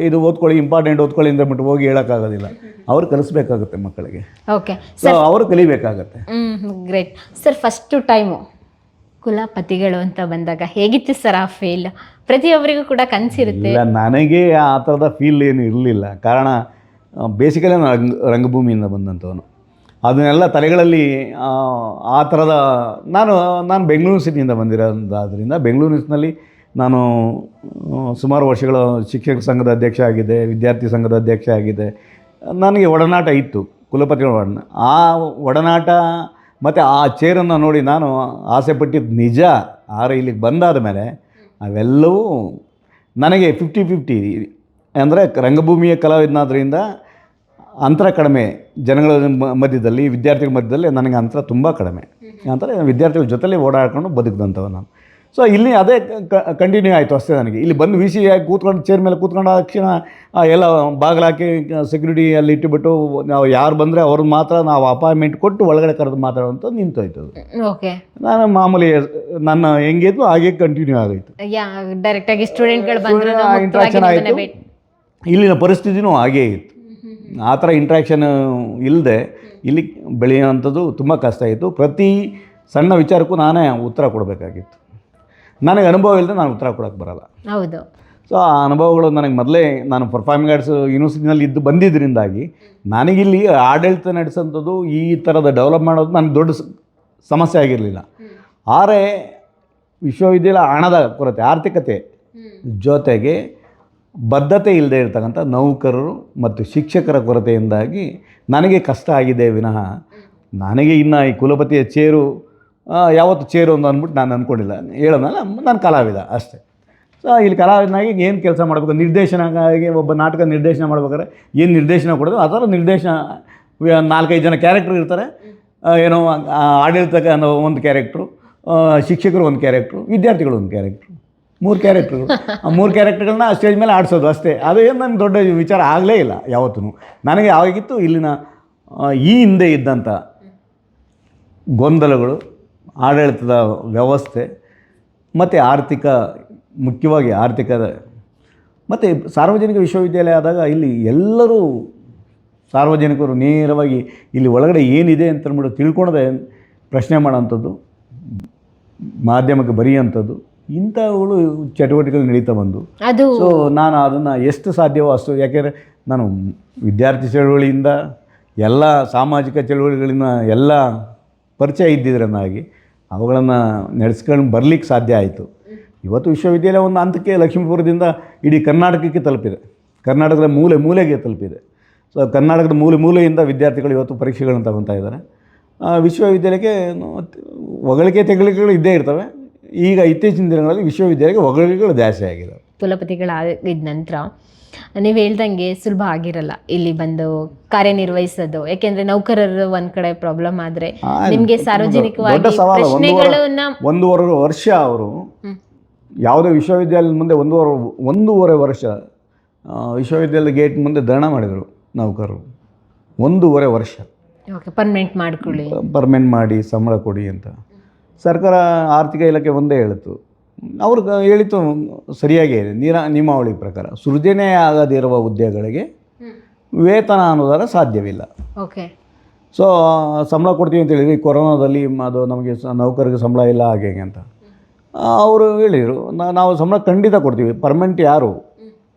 ಇದು ಓದ್ಕೊಳ್ಳಿ ಇಂಪಾರ್ಟೆಂಟ್ ಓದ್ಕೊಳ್ಳಿ ಅಂದ್ರೆ ಬಿಟ್ಟು ಹೋಗಿ ಹೇಳೋಕ್ಕಾಗೋದಿಲ್ಲ. ಅವ್ರು ಕಲಿಸ್ಬೇಕಾಗುತ್ತೆ ಮಕ್ಕಳಿಗೆ. ಓಕೆ ಸೊ ಅವರು ಕಲಿಬೇಕಾಗತ್ತೆ. ಗ್ರೇಟ್ ಸರ್ ಫಸ್ಟು ಟೈಮು ಕುಲಪತಿಗಳು ಅಂತ ಬಂದಾಗ ಹೇಗಿತ್ತು ಸರ್ ಆ ಫೀಲ್ ಪ್ರತಿಯೊಬ್ಬರಿಗೂ ಕೂಡ ಕನಸಿರುತ್ತೆ. ಇಲ್ಲ ನನಗೆ ಆ ಥರದ ಫೀಲ್ ಏನು ಇರಲಿಲ್ಲ. ಕಾರಣ ಬೇಸಿಕಲಿ ನಾನು ರಂಗ ರಂಗಭೂಮಿಯಿಂದ ಬಂದಂಥವನು. ಅದನ್ನೆಲ್ಲ ತಲೆಗಳಲ್ಲಿ ಆ, ಥರದ ನಾನು ನಾನು ಬೆಂಗಳೂರು ಸಿಟಿಯಿಂದ ಬಂದಿರೋದಾದ್ರಿಂದ ಬೆಂಗಳೂರು ಸಿಟಿನಲ್ಲಿ ನಾನು ಸುಮಾರು ವರ್ಷಗಳ ಶಿಕ್ಷಕ ಸಂಘದ ಅಧ್ಯಕ್ಷ ಆಗಿದೆ ವಿದ್ಯಾರ್ಥಿ ಸಂಘದ ಅಧ್ಯಕ್ಷ ಆಗಿದೆ ನನಗೆ ಒಡನಾಟ ಇತ್ತು ಕುಲಪತಿಗಳ ಒಡನಾಟ. ಆ ಒಡನಾಟ ಮತ್ತು ಆ ಚೇರನ್ನು ನೋಡಿ ನಾನು ಆಸೆ ಪಟ್ಟಿದ್ದು ನಿಜ ಆದರೆ ಇಲ್ಲಿಗೆ ಬಂದಾದ ಮೇಲೆ ಅವೆಲ್ಲವೂ ನನಗೆ ಫಿಫ್ಟಿ ಫಿಫ್ಟಿ ಅಂದರೆ ರಂಗಭೂಮಿಯ ಕಲಾವಿದನಾದ್ರಿಂದ ಅಂತರ ಕಡಿಮೆ ಜನಗಳ ಮಧ್ಯದಲ್ಲಿ ವಿದ್ಯಾರ್ಥಿಗಳ ಮಧ್ಯದಲ್ಲಿ ನನಗೆ ಅಂತರ ತುಂಬ ಕಡಿಮೆ. ಅಂತಾರೆ ವಿದ್ಯಾರ್ಥಿಗಳ ಜೊತೆಲೇ ಓಡಾಡ್ಕೊಂಡು ಬದುಕಿದಂಥವ ನಾನು. ಸೊ ಇಲ್ಲಿ ಅದೇ ಕಂಟಿನ್ಯೂ ಆಯಿತು ಅಷ್ಟೇ ನನಗೆ. ಇಲ್ಲಿ ಬಂದು ವಿ ಸಿ ಆಗಿ ಕೂತ್ಕೊಂಡು ಚೇರ್ ಮೇಲೆ ಕೂತ್ಕೊಂಡು ತಕ್ಷಣ ಎಲ್ಲ ಬಾಗಿಲಾಕಿ ಸೆಕ್ಯೂರಿಟಿ ಅಲ್ಲಿ ಇಟ್ಟುಬಿಟ್ಟು ನಾವು ಯಾರು ಬಂದರೆ ಅವ್ರಿಗೆ ಮಾತ್ರ ನಾವು ಅಪಾಯಿಂಟ್ಮೆಂಟ್ ಕೊಟ್ಟು ಒಳಗಡೆ ಕರೆದು ಮಾತಾಡುವಂಥ ನಿಂತೋಯ್ತು ಓಕೆ ನಾನು ಮಾಮೂಲಿ ನನ್ನ ಹೆಂಗಿದ್ವು ಹಾಗೆ ಕಂಟಿನ್ಯೂ ಆಗೋಯ್ತು. ಡೈರೆಕ್ಟಾಗಿ ಸ್ಟೂಡೆಂಟ್ಗಳು ಬಂದ್ರು ಇಂಟ್ರಾಕ್ಷನ್ ಆಯಿತು. ಇಲ್ಲಿನ ಪರಿಸ್ಥಿತಿನೂ ಹಾಗೇ ಇತ್ತು. ಆ ಥರ ಇಂಟ್ರ್ಯಾಕ್ಷನ್ ಇಲ್ಲದೆ ಇಲ್ಲಿ ಬೆಳೆಯುವಂಥದ್ದು ತುಂಬ ಕಷ್ಟ ಇತ್ತು. ಪ್ರತಿ ಸಣ್ಣ ವಿಚಾರಕ್ಕೂ ನಾನೇ ಉತ್ತರ ಕೊಡಬೇಕಾಗಿತ್ತು. ನನಗೆ ಅನುಭವ ಇಲ್ಲದೆ ನಾನು ಉತ್ತರ ಕೊಡೋಕ್ಕೆ ಬರಲ್ಲ. ಹೌದು. ಸೊ ಆ ಅನುಭವಗಳು ನನಗೆ ಮೊದಲೇ ನಾನು ಪರ್ಫಾರ್ಮಿಂಗ್ ಆರ್ಟ್ಸ್ ಯೂನಿವರ್ಸಿಟಿನಲ್ಲಿ ಇದ್ದು ಬಂದಿದ್ದರಿಂದಾಗಿ ನನಗಿಲ್ಲಿ ಆಡಳಿತ ನಡೆಸೋಂಥದ್ದು ಈ ಥರದ ಡೆವಲಪ್ ಮಾಡೋದು ನನಗೆ ದೊಡ್ಡ ಸಮಸ್ಯೆ ಆಗಿರಲಿಲ್ಲ. ಆದರೆ ವಿಶ್ವವಿದ್ಯಾಲಯ ಹಣದ ಕೊರತೆ ಆರ್ಥಿಕತೆ ಜೊತೆಗೆ ಬದ್ಧತೆ ಇಲ್ಲದೆ ಇರ್ತಕ್ಕಂಥ ನೌಕರರು ಮತ್ತು ಶಿಕ್ಷಕರ ಕೊರತೆಯಿಂದಾಗಿ ನನಗೆ ಕಷ್ಟ ಆಗಿದೆ ವಿನಃ ನನಗೆ ಇನ್ನು ಈ ಕುಲಪತಿಯ ಚೇರು ಯಾವತ್ತು ಚೇರು ಅಂತ ಅಂದ್ಬಿಟ್ಟು ನಾನು ಅಂದ್ಕೊಂಡಿಲ್ಲ. ಹೇಳೋದಲ್ಲ ನಾನು ಕಲಾವಿದ ಅಷ್ಟೇ. ಸೊ ಇಲ್ಲಿ ಕಲಾವಿದನಾಗಿ ಏನು ಕೆಲಸ ಮಾಡಬೇಕು? ನಿರ್ದೇಶನಕ್ಕಾಗಿ ಒಬ್ಬ ನಾಟಕ ನಿರ್ದೇಶನ ಮಾಡ್ಬೇಕಾದ್ರೆ ಏನು ನಿರ್ದೇಶನ ಕೊಡೋದು? ಥರ ನಿರ್ದೇಶನ ನಾಲ್ಕೈದು ಜನ ಕ್ಯಾರೆಕ್ಟರ್ ಇರ್ತಾರೆ. ಏನೋ ಆಡಳಿತ ಒಂದು ಕ್ಯಾರೆಕ್ಟ್ರು ಶಿಕ್ಷಕರು ಒಂದು ಕ್ಯಾರೆಕ್ಟ್ರು ವಿದ್ಯಾರ್ಥಿಗಳು ಒಂದು ಕ್ಯಾರೆಕ್ಟ್ರು ಮೂರು ಕ್ಯಾರೆಕ್ಟರ್ ಆ ಮೂರು ಕ್ಯಾರೆಕ್ಟರ್ಗಳನ್ನ ಸ್ಟೇಜ್ ಮೇಲೆ ಆಡಿಸೋದು ಅಷ್ಟೇ. ಅದು ಏನು ನನಗೆ ದೊಡ್ಡ ವಿಚಾರ ಆಗಲೇ ಇಲ್ಲ ಯಾವತ್ತೂ ನನಗೆ ಯಾವಾಗಿತ್ತು ಇಲ್ಲಿನ ಈ ಹಿಂದೆ ಇದ್ದಂಥ ಗೊಂದಲಗಳು, ಆಡಳಿತದ ವ್ಯವಸ್ಥೆ, ಮತ್ತು ಆರ್ಥಿಕ, ಮುಖ್ಯವಾಗಿ ಆರ್ಥಿಕದ, ಮತ್ತು ಸಾರ್ವಜನಿಕ ವಿಶ್ವವಿದ್ಯಾಲಯ ಆದಾಗ ಇಲ್ಲಿ ಎಲ್ಲರೂ ಸಾರ್ವಜನಿಕರು ನೇರವಾಗಿ ಇಲ್ಲಿ ಒಳಗಡೆ ಏನಿದೆ ಅಂತ ಅಂದ್ಬಿಟ್ಟು ತಿಳ್ಕೊಳದೆ ಪ್ರಶ್ನೆ ಮಾಡೋಂಥದ್ದು ಮಾಧ್ಯಮಕ್ಕೆ ಬರೆಯೋಂಥದ್ದು ಇಂಥವುಗಳು ಚಟುವಟಿಕೆಗಳು ನಡೀತಾ ಬಂದು. ಅದು ಸೊ ನಾನು ಅದನ್ನು ಎಷ್ಟು ಸಾಧ್ಯವೋ ಅಷ್ಟು ಯಾಕೆಂದರೆ ನಾನು ವಿದ್ಯಾರ್ಥಿ ಚಳುವಳಿಯಿಂದ ಎಲ್ಲ ಸಾಮಾಜಿಕ ಚಳುವಳಿಗಳನ್ನ ಎಲ್ಲ ಪರಿಚಯ ಇದ್ದಿದ್ರನ್ನಾಗಿ ಅವುಗಳನ್ನು ನಡೆಸ್ಕೊಂಡು ಬರಲಿಕ್ಕೆ ಸಾಧ್ಯ ಆಯಿತು. ಇವತ್ತು ವಿಶ್ವವಿದ್ಯಾಲಯ ಒಂದು ಹಂತಕ್ಕೆ ಲಕ್ಷ್ಮೀಪುರದಿಂದ ಇಡೀ ಕರ್ನಾಟಕಕ್ಕೆ ತಲುಪಿದೆ. ಕರ್ನಾಟಕದ ಮೂಲೆ ಮೂಲೆಗೆ ತಲುಪಿದೆ. ಸೊ ಕರ್ನಾಟಕದ ಮೂಲೆ ಮೂಲೆಯಿಂದ ವಿದ್ಯಾರ್ಥಿಗಳು ಇವತ್ತು ಪರೀಕ್ಷೆಗಳನ್ನು ತಗೊತಾ ಇದ್ದಾರೆ. ವಿಶ್ವವಿದ್ಯಾಲಯಕ್ಕೆ ಹೊಗಳಿಕೆ ತೆಗಳಿಕೆಗಳು ಇದ್ದೇ ಇರ್ತವೆ. ಈಗ ಇತ್ತೀಚಿನ ದಿನಗಳಲ್ಲಿ ವಿಶ್ವವಿದ್ಯಾಲಯಕ್ಕೆ ಹೊಗಳಿಕೆಗಳು ಜಾಸ್ತಿ ಆಗಿದೆ ಕುಲಪತಿಗಳಾಗಿದ್ದ ನಂತರ ನೀವು ಹೇಳ್ದಂಗೆ ಸುಲಭ ಆಗಿರಲ್ಲ. ಇಲ್ಲಿ ಬಂದು ಕಾರ್ಯನಿರ್ವಹಿಸೋದು. ಯಾಕೆಂದ್ರೆ ನೌಕರರು ಒಂದ್ ಕಡೆ ಪ್ರಾಬ್ಲಮ್ ಆದ್ರೆ ನಿಮ್ಗೆ ಸಾರ್ವಜನಿಕವಾಗಿ ಒಂದೂವರೆ ಪ್ರಶ್ನೆಗಳನ್ನ ಒಂದೂವರೆ ವರ್ಷ ಅವರು. ಯಾವುದೇ ವಿಶ್ವವಿದ್ಯಾಲಯದ ಮುಂದೆ ಒಂದೂವರೆ ಒಂದೂವರೆ ವರ್ಷ ವಿಶ್ವವಿದ್ಯಾಲಯ ಗೇಟ್ ಮುಂದೆ ಧರಣ ಮಾಡಿದರು ನೌಕರರು. ಒಂದೂವರೆ ವರ್ಷ. ಪರ್ಮನೆಂಟ್ ಮಾಡ್ಕೊಳ್ಳಿ. ಪರ್ಮನೆಂಟ್ ಮಾಡಿ ಸಂಬಳ ಕೊಡಿ ಅಂತ. ಸರ್ಕಾರ ಆರ್ಥಿಕ ಇಲಾಖೆ ಒಂದೇ ಹೇಳಿತು. ಅವ್ರು ಹೇಳಿತು ಸರಿಯಾಗಿ ನೀರ ನಿಯಮಾವಳಿ ಪ್ರಕಾರ ಸೃಜನೆ ಆಗದಿರುವ ಹುದ್ದೆಗಳಿಗೆ ವೇತನ ಅನ್ನೋದರ ಸಾಧ್ಯವಿಲ್ಲ. ಓಕೆ. ಸೊ ಸಂಬಳ ಕೊಡ್ತೀವಿ ಅಂತ ಹೇಳಿದ್ವಿ. ಕೊರೋನಾದಲ್ಲಿ ಅದು ನಮಗೆ ನೌಕರಿಗೆ ಸಂಬಳ ಇಲ್ಲ ಹಾಗೆ ಹೇಗೆ ಅಂತ. ಅವರು ಹೇಳಿದರು ನಾವು ಸಂಬಳ ಖಂಡಿತ ಕೊಡ್ತೀವಿ. ಪರ್ಮನೆಂಟ್ ಯಾರು?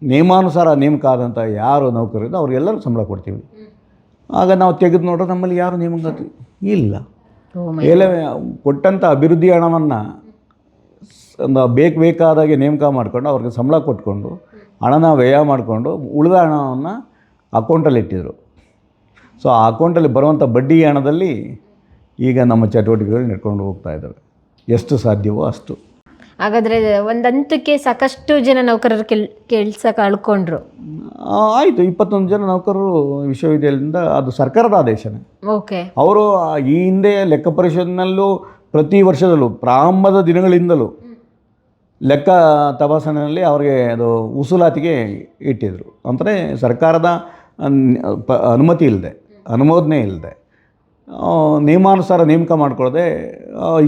ನಿಯಮಾನುಸಾರ ನೇಮಕ ಆದಂಥ ಯಾರು ನೌಕರಿದ್ದು ಅವ್ರಿಗೆಲ್ಲರೂ ಸಂಬಳ ಕೊಡ್ತೀವಿ. ಆಗ ನಾವು ತೆಗೆದು ನೋಡ್ರೆ ನಮ್ಮಲ್ಲಿ ಯಾರು ನೇಮಕ ಇಲ್ಲ. ಓ ಎಲ್ಲ ಕೊಟ್ಟಂಥ ಅಭಿವೃದ್ಧಿ ಹಣವನ್ನು ಒಂದು ಬೇಕು, ಬೇಕಾದಾಗೆ ನೇಮಕ ಮಾಡಿಕೊಂಡು ಅವ್ರಿಗೆ ಸಂಬಳ ಕೊಟ್ಕೊಂಡು ಹಣನ ವ್ಯಯ ಮಾಡಿಕೊಂಡು ಉಳಿದ ಹಣವನ್ನು ಅಕೌಂಟಲ್ಲಿ ಇಟ್ಟಿದ್ರು. ಸೊ ಆ ಅಕೌಂಟಲ್ಲಿ ಬರುವಂಥ ಬಡ್ಡಿ ಹಣದಲ್ಲಿ ಈಗ ನಮ್ಮ ಚಟುವಟಿಕೆಗಳು ನಡ್ಕೊಂಡು ಹೋಗ್ತಾ ಇದ್ದಾವೆ ಎಷ್ಟು ಸಾಧ್ಯವೋ ಅಷ್ಟು. ಹಾಗಾದ್ರೆ ಒಂದಂತಕ್ಕೆ ಸಾಕಷ್ಟು ಜನ ನೌಕರರು ಕೆಲ್ ಕೆಲಸ ಕಳ್ಕೊಂಡ್ರು ಆಯಿತು ಇಪ್ಪತ್ತೊಂದು ಜನ ನೌಕರರು ವಿಶ್ವವಿದ್ಯಾಲಯದಿಂದ ಅದು ಸರ್ಕಾರದ ಆದೇಶನೇ. ಓಕೆ. ಅವರು ಈ ಹಿಂದೆ ಲೆಕ್ಕ ಪರಿಷತ್ನಲ್ಲೂ ಪ್ರತಿ ವರ್ಷದಲ್ಲೂ ಪ್ರಾರಂಭದ ದಿನಗಳಿಂದಲೂ ಲೆಕ್ಕ ತಪಾಸಣೆಯಲ್ಲಿ ಅವರಿಗೆ ಅದು ಉಸುಲಾತಿಗೆ ಇಟ್ಟಿದ್ರು. ಅಂದರೆ ಸರ್ಕಾರದ ಅನುಮತಿ ಇಲ್ಲದೆ ಅನುಮೋದನೆ ಇಲ್ಲದೆ. ನಿಯಮಾನುಸಾರ ನೇಮಕ ಮಾಡಿಕೊಳ್ಳದೆ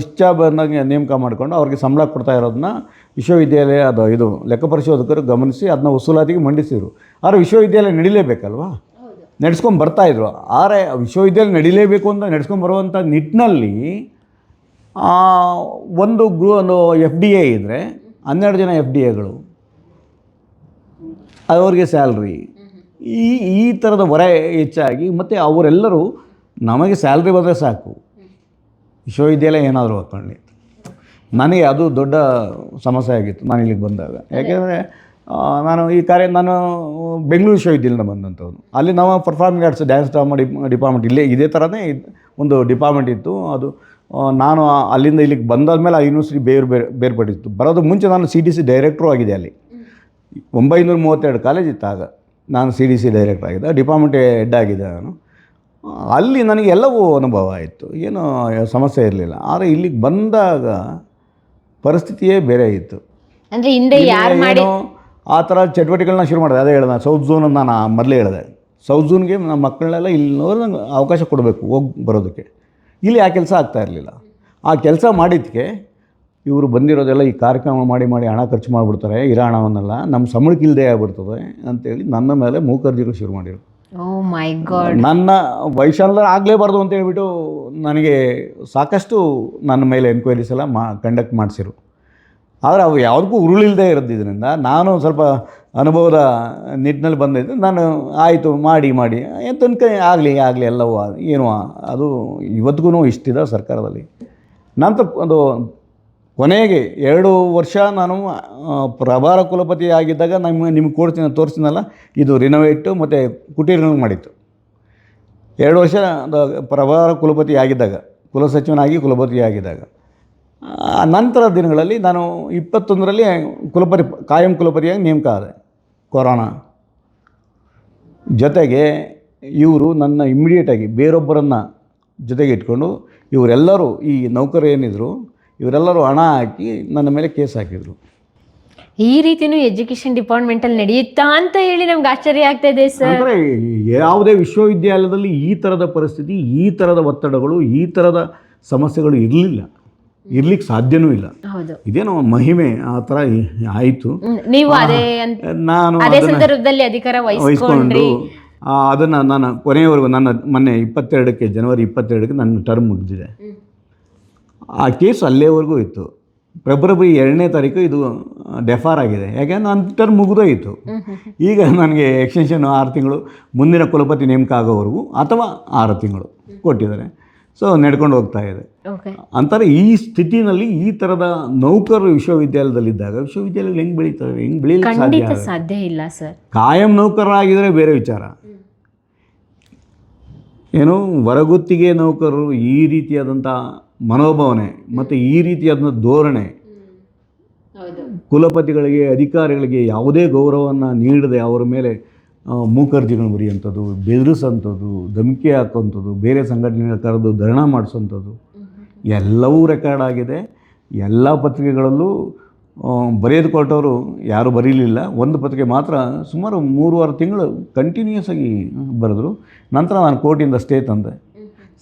ಇಷ್ಟ ಬಂದಂಗೆ ನೇಮಕ ಮಾಡಿಕೊಂಡು ಅವ್ರಿಗೆ ಸಂಬಳ ಕೊಡ್ತಾ ಇರೋದನ್ನ ವಿಶ್ವವಿದ್ಯಾಲಯ, ಅದು ಇದು ಲೆಕ್ಕ ಪರಿಶೋಧಕರು ಗಮನಿಸಿ ಅದನ್ನ ವಸೂಲಾತಿಗೆ ಮಂಡಿಸಿದರು. ಆದರೆ ವಿಶ್ವವಿದ್ಯಾಲಯ ನಡಿಲೇಬೇಕಲ್ವಾ? ನಡೆಸ್ಕೊಂಡು ಬರ್ತಾಯಿದ್ರು ಆದರೆ ವಿಶ್ವವಿದ್ಯಾಲಯ ನಡಿಲೇಬೇಕು ಅಂತ ನಡೆಸ್ಕೊಂಡು ಬರುವಂಥ ನಿಟ್ಟಿನಲ್ಲಿ ಒಂದು ಗ್ರೂ ಒಂದು ಎಫ್ ಡಿ ಎ ಇದ್ದರೆ ಹನ್ನೆರಡು ಜನ ಎಫ್ ಡಿ ಎಗಳು ಅವ್ರಿಗೆ ಸ್ಯಾಲ್ರಿ, ಈ ಈ ಥರದ ಹೊರೆ ಹೆಚ್ಚಾಗಿ ಮತ್ತು ಅವರೆಲ್ಲರೂ ನಮಗೆ ಸ್ಯಾಲ್ರಿ ಬಂದರೆ ಸಾಕು. ವಿಶ್ವವಿದ್ಯಾಲಯ ಏನಾದರೂ ಹಾಕ್ಕೊಳ್ಳಿ ನನಗೆ ಅದು ದೊಡ್ಡ ಸಮಸ್ಯೆ ಆಗಿತ್ತು ನಾನು ಇಲ್ಲಿಗೆ ಬಂದಾಗ. ಯಾಕೆಂದರೆ ನಾನು ಈ ಕಾರ್ಯ ನಾನು ಬೆಂಗಳೂರು ವಿಶ್ವವಿದ್ಯಾಲಯದಿಂದ ಬಂದಂಥವ್ರು ಅಲ್ಲಿ ನಾವು performing arts dance drama department ಇಲ್ಲೇ ಇದೇ ಥರನೇ ಒಂದು ಡಿಪಾರ್ಟ್ಮೆಂಟ್ ಇತ್ತು. ಅದು ನಾನು ಅಲ್ಲಿಂದ ಇಲ್ಲಿಗೆ ಬಂದಾದ್ಮೇಲೆ ಆ ಯೂನಿವರ್ಸಿಟಿ ಬೇರೆ ಬೇರೆ ಬೇರ್ಪಟ್ಟಿತ್ತು. ಬರೋದು ಮುಂಚೆ ನಾನು ಸಿ ಡಿ ಸಿ ಡೈರೆಕ್ಟ್ರು ಆಗಿದೆ ಅಲ್ಲಿ. ಒಂಬೈನೂರ ಮೂವತ್ತೆರಡು ಕಾಲೇಜ್ ಇತ್ತು ಆಗ. ನಾನು ಸಿ ಡಿ ಸಿ ಡೈರೆಕ್ಟರ್ ಆಗಿದ್ದೆ. ಡಿಪಾರ್ಟ್ಮೆಂಟ್ ಹೆಡ್ ಆಗಿದ್ದೆ ನಾನು. ಅಲ್ಲಿ ನನಗೆ ಎಲ್ಲವೂ ಅನುಭವ ಆಯಿತು. ಏನು ಸಮಸ್ಯೆ ಇರಲಿಲ್ಲ. ಆದರೆ ಇಲ್ಲಿಗೆ ಬಂದಾಗ ಪರಿಸ್ಥಿತಿಯೇ ಬೇರೆ ಇತ್ತು. ಅಂದರೆ ಹಿಂದೆ ಯಾರು ಮಾಡಿ ಆ ಥರ ಚಟುವಟಿಕೆಗಳನ್ನ ಶುರು ಮಾಡಿದೆ. ಅದೇ ಹೇಳಿದೆ ಸೌತ್ ಝೋನ್ ಅಂತ ನಾನು ಮೊದಲೇ ಹೇಳಿದೆ. ಸೌತ್ ಝೋನ್ಗೆ ನಮ್ಮ ಮಕ್ಕಳನ್ನೆಲ್ಲ ಇಲ್ಲಿ ನಂಗೆ ಅವಕಾಶ ಕೊಡಬೇಕು ಹೋಗಿ ಬರೋದಕ್ಕೆ. ಇಲ್ಲಿ ಆ ಕೆಲಸ ಆಗ್ತಾ ಇರಲಿಲ್ಲ. ಆ ಕೆಲಸ ಮಾಡಿದ್ದಕ್ಕೆ ಇವರು ಬಂದಿರೋದೆಲ್ಲ ಈ ಕಾರ್ಯಕ್ರಮ ಮಾಡಿ ಮಾಡಿ ಹಣ ಖರ್ಚು ಮಾಡಿಬಿಡ್ತಾರೆ ಇರೋ ಹಣವನ್ನೆಲ್ಲ ನಮ್ಮ ಸಂಬಳಕ್ಕೆ ಇಲ್ಲದೆ ಆಗ್ಬಿಡ್ತದೆ ಅಂತೇಳಿ ನನ್ನ ಮೇಲೆ ಮೂಕರ್ಜಿಗಳು ಶುರು ಮಾಡಿದ್ರು. ಓ ಮೈ ಗಾಡ್ ನನ್ನ ವೈಶಾಲ್ಯ ಆಗಲೇಬಾರ್ದು ಅಂತ ಹೇಳ್ಬಿಟ್ಟು ನನಗೆ ಸಾಕಷ್ಟು ನನ್ನ ಮೇಲೆ ಎನ್ಕ್ವೈರೀಸ್ ಎಲ್ಲ ಮಾ ಕಂಡಕ್ಟ್ ಮಾಡಿಸಿರು. ಆದರೆ ಅವು ಯಾವುದಕ್ಕೂ ಉರುಳಿಲ್ಲದೆ ಇರೋದ್ರಿಂದ ನಾನು ಸ್ವಲ್ಪ ಅನುಭವದ ನಿಟ್ಟಿನಲ್ಲಿ ಬಂದಿದ್ದೆ. ನಾನು ಆಯಿತು, ಮಾಡಿ ಮಾಡಿ. ತನಕ ಆಗಲಿ ಆಗಲಿ, ಎಲ್ಲವೂ ಏನು ಅದು ಇವತ್ತಿಗೂ ಇಷ್ಟಿದೆ ಸರ್ಕಾರದಲ್ಲಿ. ನಂತರ ಒಂದು ಕೊನೆಗೆ ಎರಡು ವರ್ಷ ನಾನು ಪ್ರಭಾರ ಕುಲಪತಿ ಆಗಿದ್ದಾಗ ನಮ್ಮ, ನಿಮ್ಗೆ ಕೊಡ್ತೀನಿ, ತೋರಿಸ್ತೀನಲ್ಲ? ಇದು ರಿನೋವೇಟು ಮತ್ತು ಕುಟೀರಗಳು ಮಾಡಿತ್ತು ಎರಡು ವರ್ಷ ಪ್ರಭಾರ ಕುಲಪತಿ ಆಗಿದ್ದಾಗ ಕುಲಸಚಿವನಾಗಿ ಕುಲಪತಿ ಆಗಿದ್ದಾಗ. ನಂತರ ದಿನಗಳಲ್ಲಿ ನಾನು ಇಪ್ಪತ್ತೊಂದರಲ್ಲಿ ಕುಲಪತಿ, ಕಾಯಂ ಕುಲಪತಿಯಾಗಿ ನೇಮಕ ಆದೆ ಕೊರೋನಾ. ಜೊತೆಗೆ ಇವರು ನನ್ನ ಇಮ್ಮಿಡಿಯೇಟಾಗಿ ಬೇರೊಬ್ಬರನ್ನು ಜೊತೆಗೆ ಇಟ್ಕೊಂಡು, ಇವರೆಲ್ಲರೂ ಈ ನೌಕರ ಏನಿದ್ರು ಇವರೆಲ್ಲರೂ ಹಣ ಹಾಕಿ ನನ್ನ ಮೇಲೆ ಕೇಸ್ ಹಾಕಿದರು. ಈ ರೀತಿನೂ ಎಜುಕೇಶನ್ ಡಿಪಾರ್ಟ್ಮೆಂಟಲ್ಲಿ ನಡೆಯುತ್ತಾ ಅಂತ ಹೇಳಿ ನಮ್ಗೆ ಆಶ್ಚರ್ಯ ಆಗ್ತಾ ಇದೆ ಸರ್. ಅಂದರೆ ಯಾವುದೇ ವಿಶ್ವವಿದ್ಯಾಲಯದಲ್ಲಿ ಈ ಥರದ ಪರಿಸ್ಥಿತಿ ಈ ಥರದ ಒತ್ತಡಗಳು ಈ ಥರದ ಸಮಸ್ಯೆಗಳು ಇರಲಿಲ್ಲ. ಇರ್ಲಿಕ್ಕೆ ಸಾಧ್ಯನೂ ಇಲ್ಲ. ಹೌದು. ಇದೇನೋ ಮಹಿಮೆ ಆ ಥರ ಆಯಿತು. ನೀವು ಅದೇ ಅಂತ ನಾನು ಅದೇ ಅದನ್ನ ಸಂದರ್ಭದಲ್ಲಿ ಅಧಿಕಾರ ವಹಿಸ್ಕೊಂಡ್ರಿ. ಅದನ್ನು ನಾನು ಕೊನೆಯವರೆಗೂ ನನ್ನ ಮೊನ್ನೆ ಇಪ್ಪತ್ತೆರಡಕ್ಕೆ ಜನವರಿ ಇಪ್ಪತ್ತೆರಡಕ್ಕೆ ನನ್ನ ಟರ್ಮ್ ಮುಗಿದಿದೆ. ಆ ಕೇಸ್ ಅಲ್ಲೇವರೆಗೂ ಇತ್ತು. ಫೆಬ್ರವರಿ ಎರಡನೇ ತಾರೀಕು ಇದು ಡೆಫಾರ್ ಆಗಿದೆ. ಯಾಕೆಂದ್ರೆ ನನ್ನ ಟರ್ಮ್ ಮುಗಿದೋಯಿತು. ಈಗ ನನಗೆ ಎಕ್ಸ್ಟೆನ್ಷನ್ ಆರು ತಿಂಗಳು ಮುಂದಿನ ಕುಲಪತಿ ನೇಮಕ ಆಗೋವರೆಗೂ ಅಥವಾ ಆರು ತಿಂಗಳು ಕೊಟ್ಟಿದ್ದಾರೆ. ಸೊ ನಡ್ಕೊಂಡು ಹೋಗ್ತಾ ಇದೆ. ಅಂತಾರ ಈ ಸ್ಥಿತಿನಲ್ಲಿ ಈ ಥರದ ನೌಕರರು ವಿಶ್ವವಿದ್ಯಾಲಯದಲ್ಲಿದ್ದಾಗ ವಿಶ್ವವಿದ್ಯಾಲಯಗಳು ಹೆಂಗೆ ಬೆಳೀತಾರೆ ಹೆಂಗೆ ಬೆಳೀಲಿಕ್ಕೆ ಸಾಧ್ಯ ಇಲ್ಲ ಸರ್ ಕಾಯಂ ನೌಕರರಾಗಿದ್ದರೆ ಬೇರೆ ವಿಚಾರ. ಏನು ಹೊರಗುತ್ತಿಗೆ ನೌಕರರು ಈ ರೀತಿಯಾದಂಥ ಮನೋಭಾವನೆ ಮತ್ತು ಈ ರೀತಿಯಾದಂಥ ಧೋರಣೆ ಕುಲಪತಿಗಳಿಗೆ ಅಧಿಕಾರಿಗಳಿಗೆ ಯಾವುದೇ ಗೌರವವನ್ನು ನೀಡದೆ ಅವರ ಮೇಲೆ ಮೂಕರ್ಜಿಗಳು ಬರೆಯುವಂಥದ್ದು ಬೆದರಿಸೋಂಥದ್ದು ಧಮಕಿ ಹಾಕೋಂಥದ್ದು ಬೇರೆ ಸಂಘಟನೆಗಳ ಕರೆದು ಧರಣ ಮಾಡಿಸೋಂಥದ್ದು ಎಲ್ಲವೂ ರೆಕಾರ್ಡ್ ಆಗಿದೆ. ಎಲ್ಲ ಪತ್ರಿಕೆಗಳಲ್ಲೂ ಬರೆಯೋದು ಕೊಟ್ಟವರು ಯಾರೂ ಬರೀಲಿಲ್ಲ. ಒಂದು ಪತ್ರಿಕೆ ಮಾತ್ರ ಸುಮಾರು ಮೂರುವಾರು ತಿಂಗಳು ಕಂಟಿನ್ಯೂಸ್ ಆಗಿ ಬರೆದರು. ನಂತರ ನಾನು ಕೋರ್ಟಿಂದ ಸ್ಟೇ ತಂದೆ.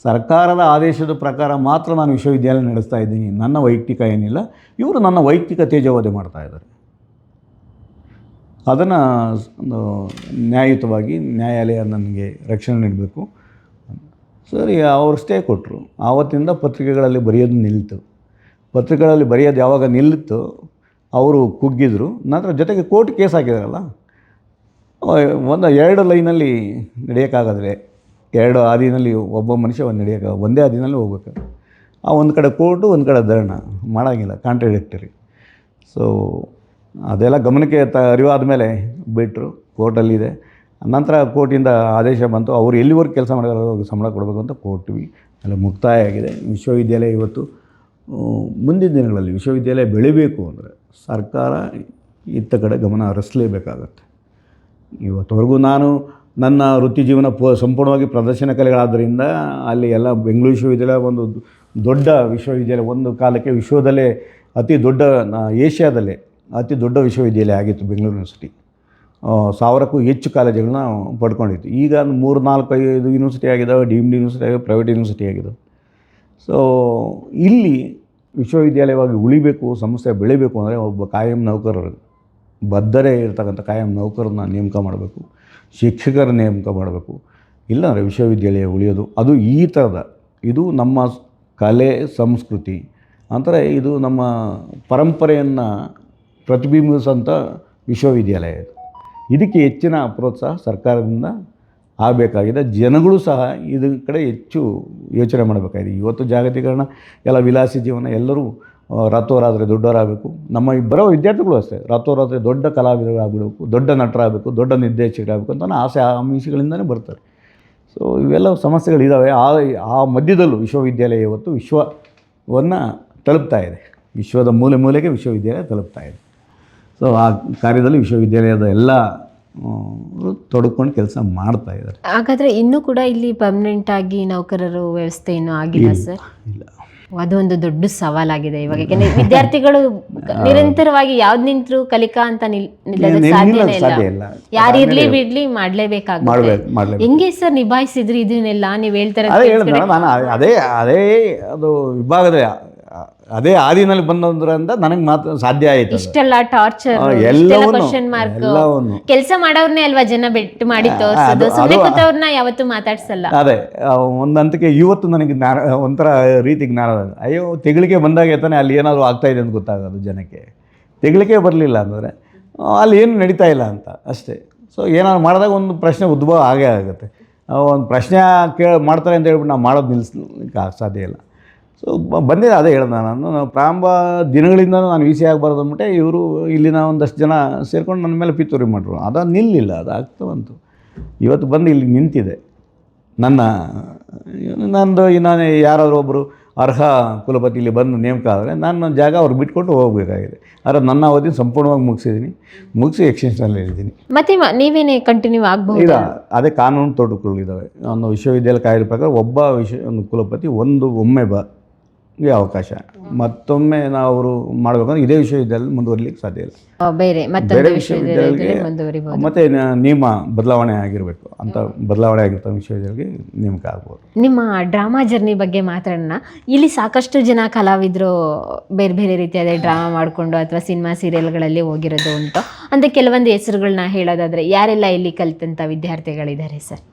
ಸರ್ಕಾರದ ಆದೇಶದ ಪ್ರಕಾರ ಮಾತ್ರ ನಾನು ವಿಶ್ವವಿದ್ಯಾಲಯ ನಡೆಸ್ತಾ ಇದ್ದೀನಿ. ನನ್ನ ವೈಯಕ್ತಿಕ ಏನಿಲ್ಲ. ಇವರು ನನ್ನ ವೈಯಕ್ತಿಕ ತೇಜವಾದಿ ಮಾಡ್ತಾ ಇದ್ದಾರೆ. ಅದನ್ನು ಒಂದು ನ್ಯಾಯಯುತವಾಗಿ ನ್ಯಾಯಾಲಯ ನನಗೆ ರಕ್ಷಣೆ ನೀಡಬೇಕು. ಸರಿ, ಅವರು ಸ್ಟೇ ಕೊಟ್ಟರು ಆವತ್ತಿಂದ ಪತ್ರಿಕೆಗಳಲ್ಲಿ ಬರೆಯೋದು ನಿಲ್ತು. ಪತ್ರಿಕೆಗಳಲ್ಲಿ ಬರೆಯೋದು ಯಾವಾಗ ನಿಲ್ಲಿತ್ತು ಅವರು ಕುಗ್ಗಿದ್ರು. ನಂತರ ಜೊತೆಗೆ ಕೋರ್ಟ್ ಕೇಸ್ ಹಾಕಿದಾರಲ್ಲ? ಒಂದು ಎರಡು ಲೈನಲ್ಲಿ ನಡೆಯೋಕ್ಕಾಗದ್ರೆ ಎರಡು ಹಾದಿನಲ್ಲಿ ಒಬ್ಬ ಮನುಷ್ಯ ಒಂದು ನಡೆಯೋಕೆ ಒಂದೇ ಹಾದಿನಲ್ಲಿ ಹೋಗ್ಬೇಕು. ಆ ಒಂದು ಕಡೆ ಕೋರ್ಟು, ಒಂದು ಕಡೆ ಧರಣ. ಮಾಡೋಂಗಿಲ್ಲ, ಕಾಂಟ್ರಡಿಕ್ಟರಿ. ಸೊ ಅದೆಲ್ಲ ಗಮನಕ್ಕೆ ತ, ಅರಿವಾದ ಮೇಲೆ ಬಿಟ್ಟರು ಕೋರ್ಟಲ್ಲಿದೆ. ನಂತರ ಕೋರ್ಟಿಂದ ಆದೇಶ ಬಂತು, ಅವರು ಎಲ್ಲಿವರೆಗೆ ಕೆಲಸ ಮಾಡೋದು ಸಂಬಳ ಕೊಡಬೇಕು ಅಂತ ಕೊಟ್ವಿ ಎಲ್ಲ ಮುಕ್ತಾಯ ಆಗಿದೆ. ವಿಶ್ವವಿದ್ಯಾಲಯ ಇವತ್ತು ಮುಂದಿನ ದಿನಗಳಲ್ಲಿ ವಿಶ್ವವಿದ್ಯಾಲಯ ಬೆಳಿಬೇಕು ಅಂದರೆ ಸರ್ಕಾರ ಇತ್ತ ಕಡೆ ಗಮನ ಹರಿಸಲೇಬೇಕಾಗತ್ತೆ. ಇವತ್ತವರೆಗೂ ನಾನು ನನ್ನ ವೃತ್ತಿ ಜೀವನ ಪೂ ಸಂಪೂರ್ಣವಾಗಿ ಪ್ರದರ್ಶನ ಕಲೆಗಳಾದ್ದರಿಂದ ಅಲ್ಲಿ ಎಲ್ಲ ಬೆಂಗಳೂರು ವಿಶ್ವವಿದ್ಯಾಲಯ ಒಂದು ದೊಡ್ಡ ವಿಶ್ವವಿದ್ಯಾಲಯ, ಒಂದು ಕಾಲಕ್ಕೆ ವಿಶ್ವದಲ್ಲೇ ಅತಿ ದೊಡ್ಡ ಏಷ್ಯಾದಲ್ಲೇ ಅತಿ ದೊಡ್ಡ ವಿಶ್ವವಿದ್ಯಾಲಯ ಆಗಿತ್ತು ಬೆಂಗಳೂರು ಯೂನಿವರ್ಸಿಟಿ. ಸಾವಿರಕ್ಕೂ ಹೆಚ್ಚು ಕಾಲೇಜುಗಳನ್ನ ಪಡ್ಕೊಂಡಿತ್ತು. ಈಗ ಮೂರು ನಾಲ್ಕು ಐದು ಯೂನಿವರ್ಸಿಟಿ ಆಗಿದ್ದಾವೆ ಡೀಮ್ಡ್ ಯೂನಿವರ್ಸಿಟಿ ಆಗಿದೆ ಪ್ರೈವೇಟ್ ಯೂನಿವರ್ಸಿಟಿ ಆಗಿದ್ದಾವೆ. ಸೊ ಇಲ್ಲಿ ವಿಶ್ವವಿದ್ಯಾಲಯವಾಗಿ ಉಳಿಬೇಕು, ಸಂಸ್ಥೆ ಬೆಳಿಬೇಕು ಅಂದರೆ ಒಬ್ಬ ಕಾಯಂ ನೌಕರರು, ಬದ್ಧರೇ ಇರ್ತಕ್ಕಂಥ ಕಾಯಂ ನೌಕರನ್ನ ನೇಮಕ ಮಾಡಬೇಕು. ಶಿಕ್ಷಕರ ನೇಮಕ ಮಾಡಬೇಕು. ಇಲ್ಲಾಂದರೆ ವಿಶ್ವವಿದ್ಯಾಲಯ ಉಳಿಯೋದು. ಅದು ಈ ಥರದ. ಇದು ನಮ್ಮ ಕಲೆ, ಸಂಸ್ಕೃತಿ. ಅಂದರೆ ಇದು ನಮ್ಮ ಪರಂಪರೆಯನ್ನು ಪ್ರತಿಬಿಂಬಿಸುವಂಥ ವಿಶ್ವವಿದ್ಯಾಲಯ ಇದು. ಇದಕ್ಕೆ ಹೆಚ್ಚಿನ ಪ್ರೋತ್ಸಾಹ ಸರ್ಕಾರದಿಂದ ಆಗಬೇಕಾಗಿದೆ. ಜನಗಳು ಸಹ ಇದ್ರ ಕಡೆ ಹೆಚ್ಚು ಯೋಚನೆ ಮಾಡಬೇಕಾಗಿದೆ. ಇವತ್ತು ಜಾಗತೀಕರಣ, ಎಲ್ಲ ವಿಲಾಸಿ ಜೀವನ ಎಲ್ಲರೂ ರಾತ್ರೋರಾತ್ರಿ ದೊಡ್ಡವರಾಗಬೇಕು. ನಮ್ಮ ಬರೋ ವಿದ್ಯಾರ್ಥಿಗಳು ಅಷ್ಟೇ. ರಾತ್ರೋರಾತ್ರಿ ದೊಡ್ಡ ಕಲಾವಿದರಾಗಬೇಕು ದೊಡ್ಡ ನಟರಾಗಬೇಕು ದೊಡ್ಡ ನಿರ್ದೇಶಕರಾಗಬೇಕು ಅಂತ ಆಸೆ ಆಮಿಷಗಳಿಂದಲೇ ಬರ್ತಾರೆ ಸೊ ಇವೆಲ್ಲ ಸಮಸ್ಯೆಗಳಿದ್ದಾವೆ ಆ ಆ ಮಧ್ಯದಲ್ಲೂ ವಿಶ್ವವಿದ್ಯಾಲಯ ಇವತ್ತು ವಿಶ್ವವನ್ನು ತಲುಪ್ತಾ ಇದೆ. ವಿಶ್ವದ ಮೂಲೆ ಮೂಲೆಗೆ ವಿಶ್ವವಿದ್ಯಾಲಯ ತಲುಪ್ತಾ ಇದೆ. ಸೊ ಆ ಕಾರ್ಯದಲ್ಲಿ ವಿಶ್ವವಿದ್ಯಾಲಯದ ಎಲ್ಲ ತೊಡ್ಕೊಂಡು ತೊಡಕೊಂಡು ಕೆಲಸ ಮಾಡ್ತಾ ಇದ್ದಾರೆ. ಹಾಗಾದ್ರೆ ಇನ್ನೂ ಕೂಡ ಇಲ್ಲಿ ಪರ್ಮನೆಂಟ್ ಆಗಿ ನೌಕರರು ವ್ಯವಸ್ಥೆ ಇನ್ನೂ ಆಗಿಲ್ಲ ಸರ್? ಇಲ್ಲ. ಅದೊಂದು ದೊಡ್ಡ ಸವಾಲಾಗಿದೆ ಇವಾಗ. ಯಾಕೆಂದ್ರೆ ವಿದ್ಯಾರ್ಥಿಗಳು <laughs> ನಿರಂತರವಾಗಿ ಯಾವ್ದ್ ನಿಂತರೂ ಕಲಿಕಾ ಅಂತ ನಿಲ್ ನಿಲ್ಲೋದಕ್ಕೆ ಸಾಧ್ಯನೇ ಇಲ್ಲ. ಸಾಧ್ಯ ಇಲ್ಲ. ಯಾರು ಇರ್ಲಿ ಬಿಡ್ಲಿ ಮಾಡ್ಲೇಬೇಕಾಗುತ್ತೆ. ಮಾಡ್ಬೇಕು ಹೆಂಗೆ ಸರ್ ನಿಭಾಯಿಸಿದ್ರಿ ಇದನ್ನೆಲ್ಲ? ನೀವ್ ಹೇಳ್ತಾರೆ ಅದೇ ಹೇಳಿದ್ನಲ್ಲ ನಾನು ಅದೇ ಅದೇ ಅದು ವಿಭಾಗದ ಅದೇ ಆದಿನಲ್ಲಿ ಬಂದ್ರಿಂದ ನನಗೆ ಮಾತ್ರ ಸಾಧ್ಯ ಆಯ್ತು ಇಷ್ಟೆಲ್ಲ ಟಾರ್ಚರ್ ಕ್ವಶನ್ ಮಾರ್ಕ್ ಕೆಲಸ ಮಾಡೋರ್ನೇ ಅಲ್ವಾ ಜನ ಬಿಟ್ಟು ಮಾಡಿ ಯಾವತ್ತು ಸುಮ್ಮನೆ ಕೂತವ್ರನ್ನ ಯಾವತ್ತೂ ಮಾತಾಡ್ಸಲ್ಲ. ಅದೇ ಒಂದಂತಕ್ಕೆ ಇವತ್ತು ನನಗೆ ಜ್ಞಾನ ಒಂಥರ ರೀತಿ ಜ್ಞಾನ ಅಯ್ಯೋ ತೆಗಳಿಕೆ ಬಂದಾಗ ತಾನೆ ಅಲ್ಲಿ ಏನಾದರೂ ಆಗ್ತಾ ಇದೆ ಅಂತ ಗೊತ್ತಾಗೋದು ಜನಕ್ಕೆ. ತೆಗಳಿಕೆ ಬರಲಿಲ್ಲ ಅಂದರೆ ಅಲ್ಲಿ ಏನು ನಡೀತಾ ಇಲ್ಲ ಅಂತ ಅಷ್ಟೇ. ಸೊ ಏನಾದ್ರು ಮಾಡಿದಾಗ ಒಂದು ಪ್ರಶ್ನೆ ಉದ್ಭವ ಆಗೇ ಆಗುತ್ತೆ. ಒಂದು ಪ್ರಶ್ನೆ ಕೇಳಿ ಮಾಡ್ತಾರೆ ಅಂತ ಹೇಳ್ಬಿಟ್ಟು ನಾವು ಮಾಡೋದು ನಿಲ್ಲಿಸ್ಲಿಕ್ಕೆ ಸಾಧ್ಯ ಇಲ್ಲ. ಸೊ ಬಂದಿದೆ ಅದೇ ಹೇಳ್ದೆ ನಾನು. ನಾವು ಪ್ರಾರಂಭ ದಿನಗಳಿಂದ ನಾನು ವಿ ಸಿ ಆಗಬಾರ್ದು ಅಂದ್ಬಿಟ್ಟೆ ಇವರು ಇಲ್ಲಿನ ಒಂದಷ್ಟು ಜನ ಸೇರ್ಕೊಂಡು ನನ್ನ ಮೇಲೆ ಪಿತೂರಿ ಮಾಡಿರು. ಅದು ನಿಲ್ಲಿಲ್ಲ ಅದು ಆಗ್ತಾ ಬಂತು. ಇವತ್ತು ಬಂದು ಇಲ್ಲಿ ನಿಂತಿದೆ. ನನ್ನ ನಂದು ನಾನು ಯಾರಾದರೂ ಒಬ್ಬರು ಅರ್ಹ ಕುಲಪತಿ ಇಲ್ಲಿ ಬಂದು ನೇಮಕ ಆದರೆ ನನ್ನ ಜಾಗ ಅವ್ರು ಬಿಟ್ಕೊಂಡು ಹೋಗಬೇಕಾಗಿದೆ. ಆದರೆ ನನ್ನ ಅವಧಿ ಸಂಪೂರ್ಣವಾಗಿ ಮುಗಿಸಿದ್ದೀನಿ. ಮುಗಿಸಿ ಎಕ್ಸ್ಟೆನ್ಷನಲ್ಲಿ ಇದ್ದೀನಿ. ಮತ್ತೆ ನೀವೇನೇ ಕಂಟಿನ್ಯೂ ಆಗಬಹುದು? ಇಲ್ಲ ಅದೇ ಕಾನೂನು ತೊಡಕುಗಳಿದ್ದಾವೆ ಒಂದು ವಿಶ್ವವಿದ್ಯಾಲಯ ಕಾಯ್ದೆ ಪ್ರಕಾರ ಒಬ್ಬ ವಿಶ್ವ ಒಂದು ಕುಲಪತಿ ಒಂದು ಒಮ್ಮೆ ಬ ಗೆ ಅವಕಾಶ. ಮತ್ತೊಮ್ಮೆ ನಾವು ಅವರು ಮಾಡ್ಬೇಕಂದ್ರೆ ಇದೇ ವಿಶ್ವವಿದ್ಯಾಲಯ ಮುಂದುವರಿಲಿಕ್ಕೆ ಸಾಧ್ಯ ಇಲ್ಲ. ಬೇರೆ ಬೇರೆ ವಿಶ್ವವಿದ್ಯಾಲಯಕ್ಕೆ ಮತ್ತು ನಿಯಮ ಬದಲಾವಣೆ ಆಗಿರಬೇಕು. ಅಂತ ಬದಲಾವಣೆ ಆಗಿರ್ತ ವಿಶ್ವವಿದ್ಯಾಲಯಕ್ಕೆ ನೇಮಕ ಆಗ್ಬೋದು. ನಿಮ್ಮ ಡ್ರಾಮಾ ಜರ್ನಿ ಬಗ್ಗೆ ಮಾತಾಡೋಣ. ಇಲ್ಲಿ ಸಾಕಷ್ಟು ಜನ ಕಲಾವಿದರು ಬೇರೆ ಬೇರೆ ರೀತಿಯಾದ ಡ್ರಾಮಾ ಮಾಡಿಕೊಂಡು ಅಥವಾ ಸಿನಿಮಾ ಸೀರಿಯಲ್ಗಳಲ್ಲಿ ಹೋಗಿರೋದು ಉಂಟು. ಅಂದರೆ ಕೆಲವೊಂದು ಹೆಸರುಗಳನ್ನ ಹೇಳೋದಾದ್ರೆ ಯಾರೆಲ್ಲ ಇಲ್ಲಿ ಕಲಿತಂಥ ವಿದ್ಯಾರ್ಥಿಗಳಿದ್ದಾರೆ ಸರ್?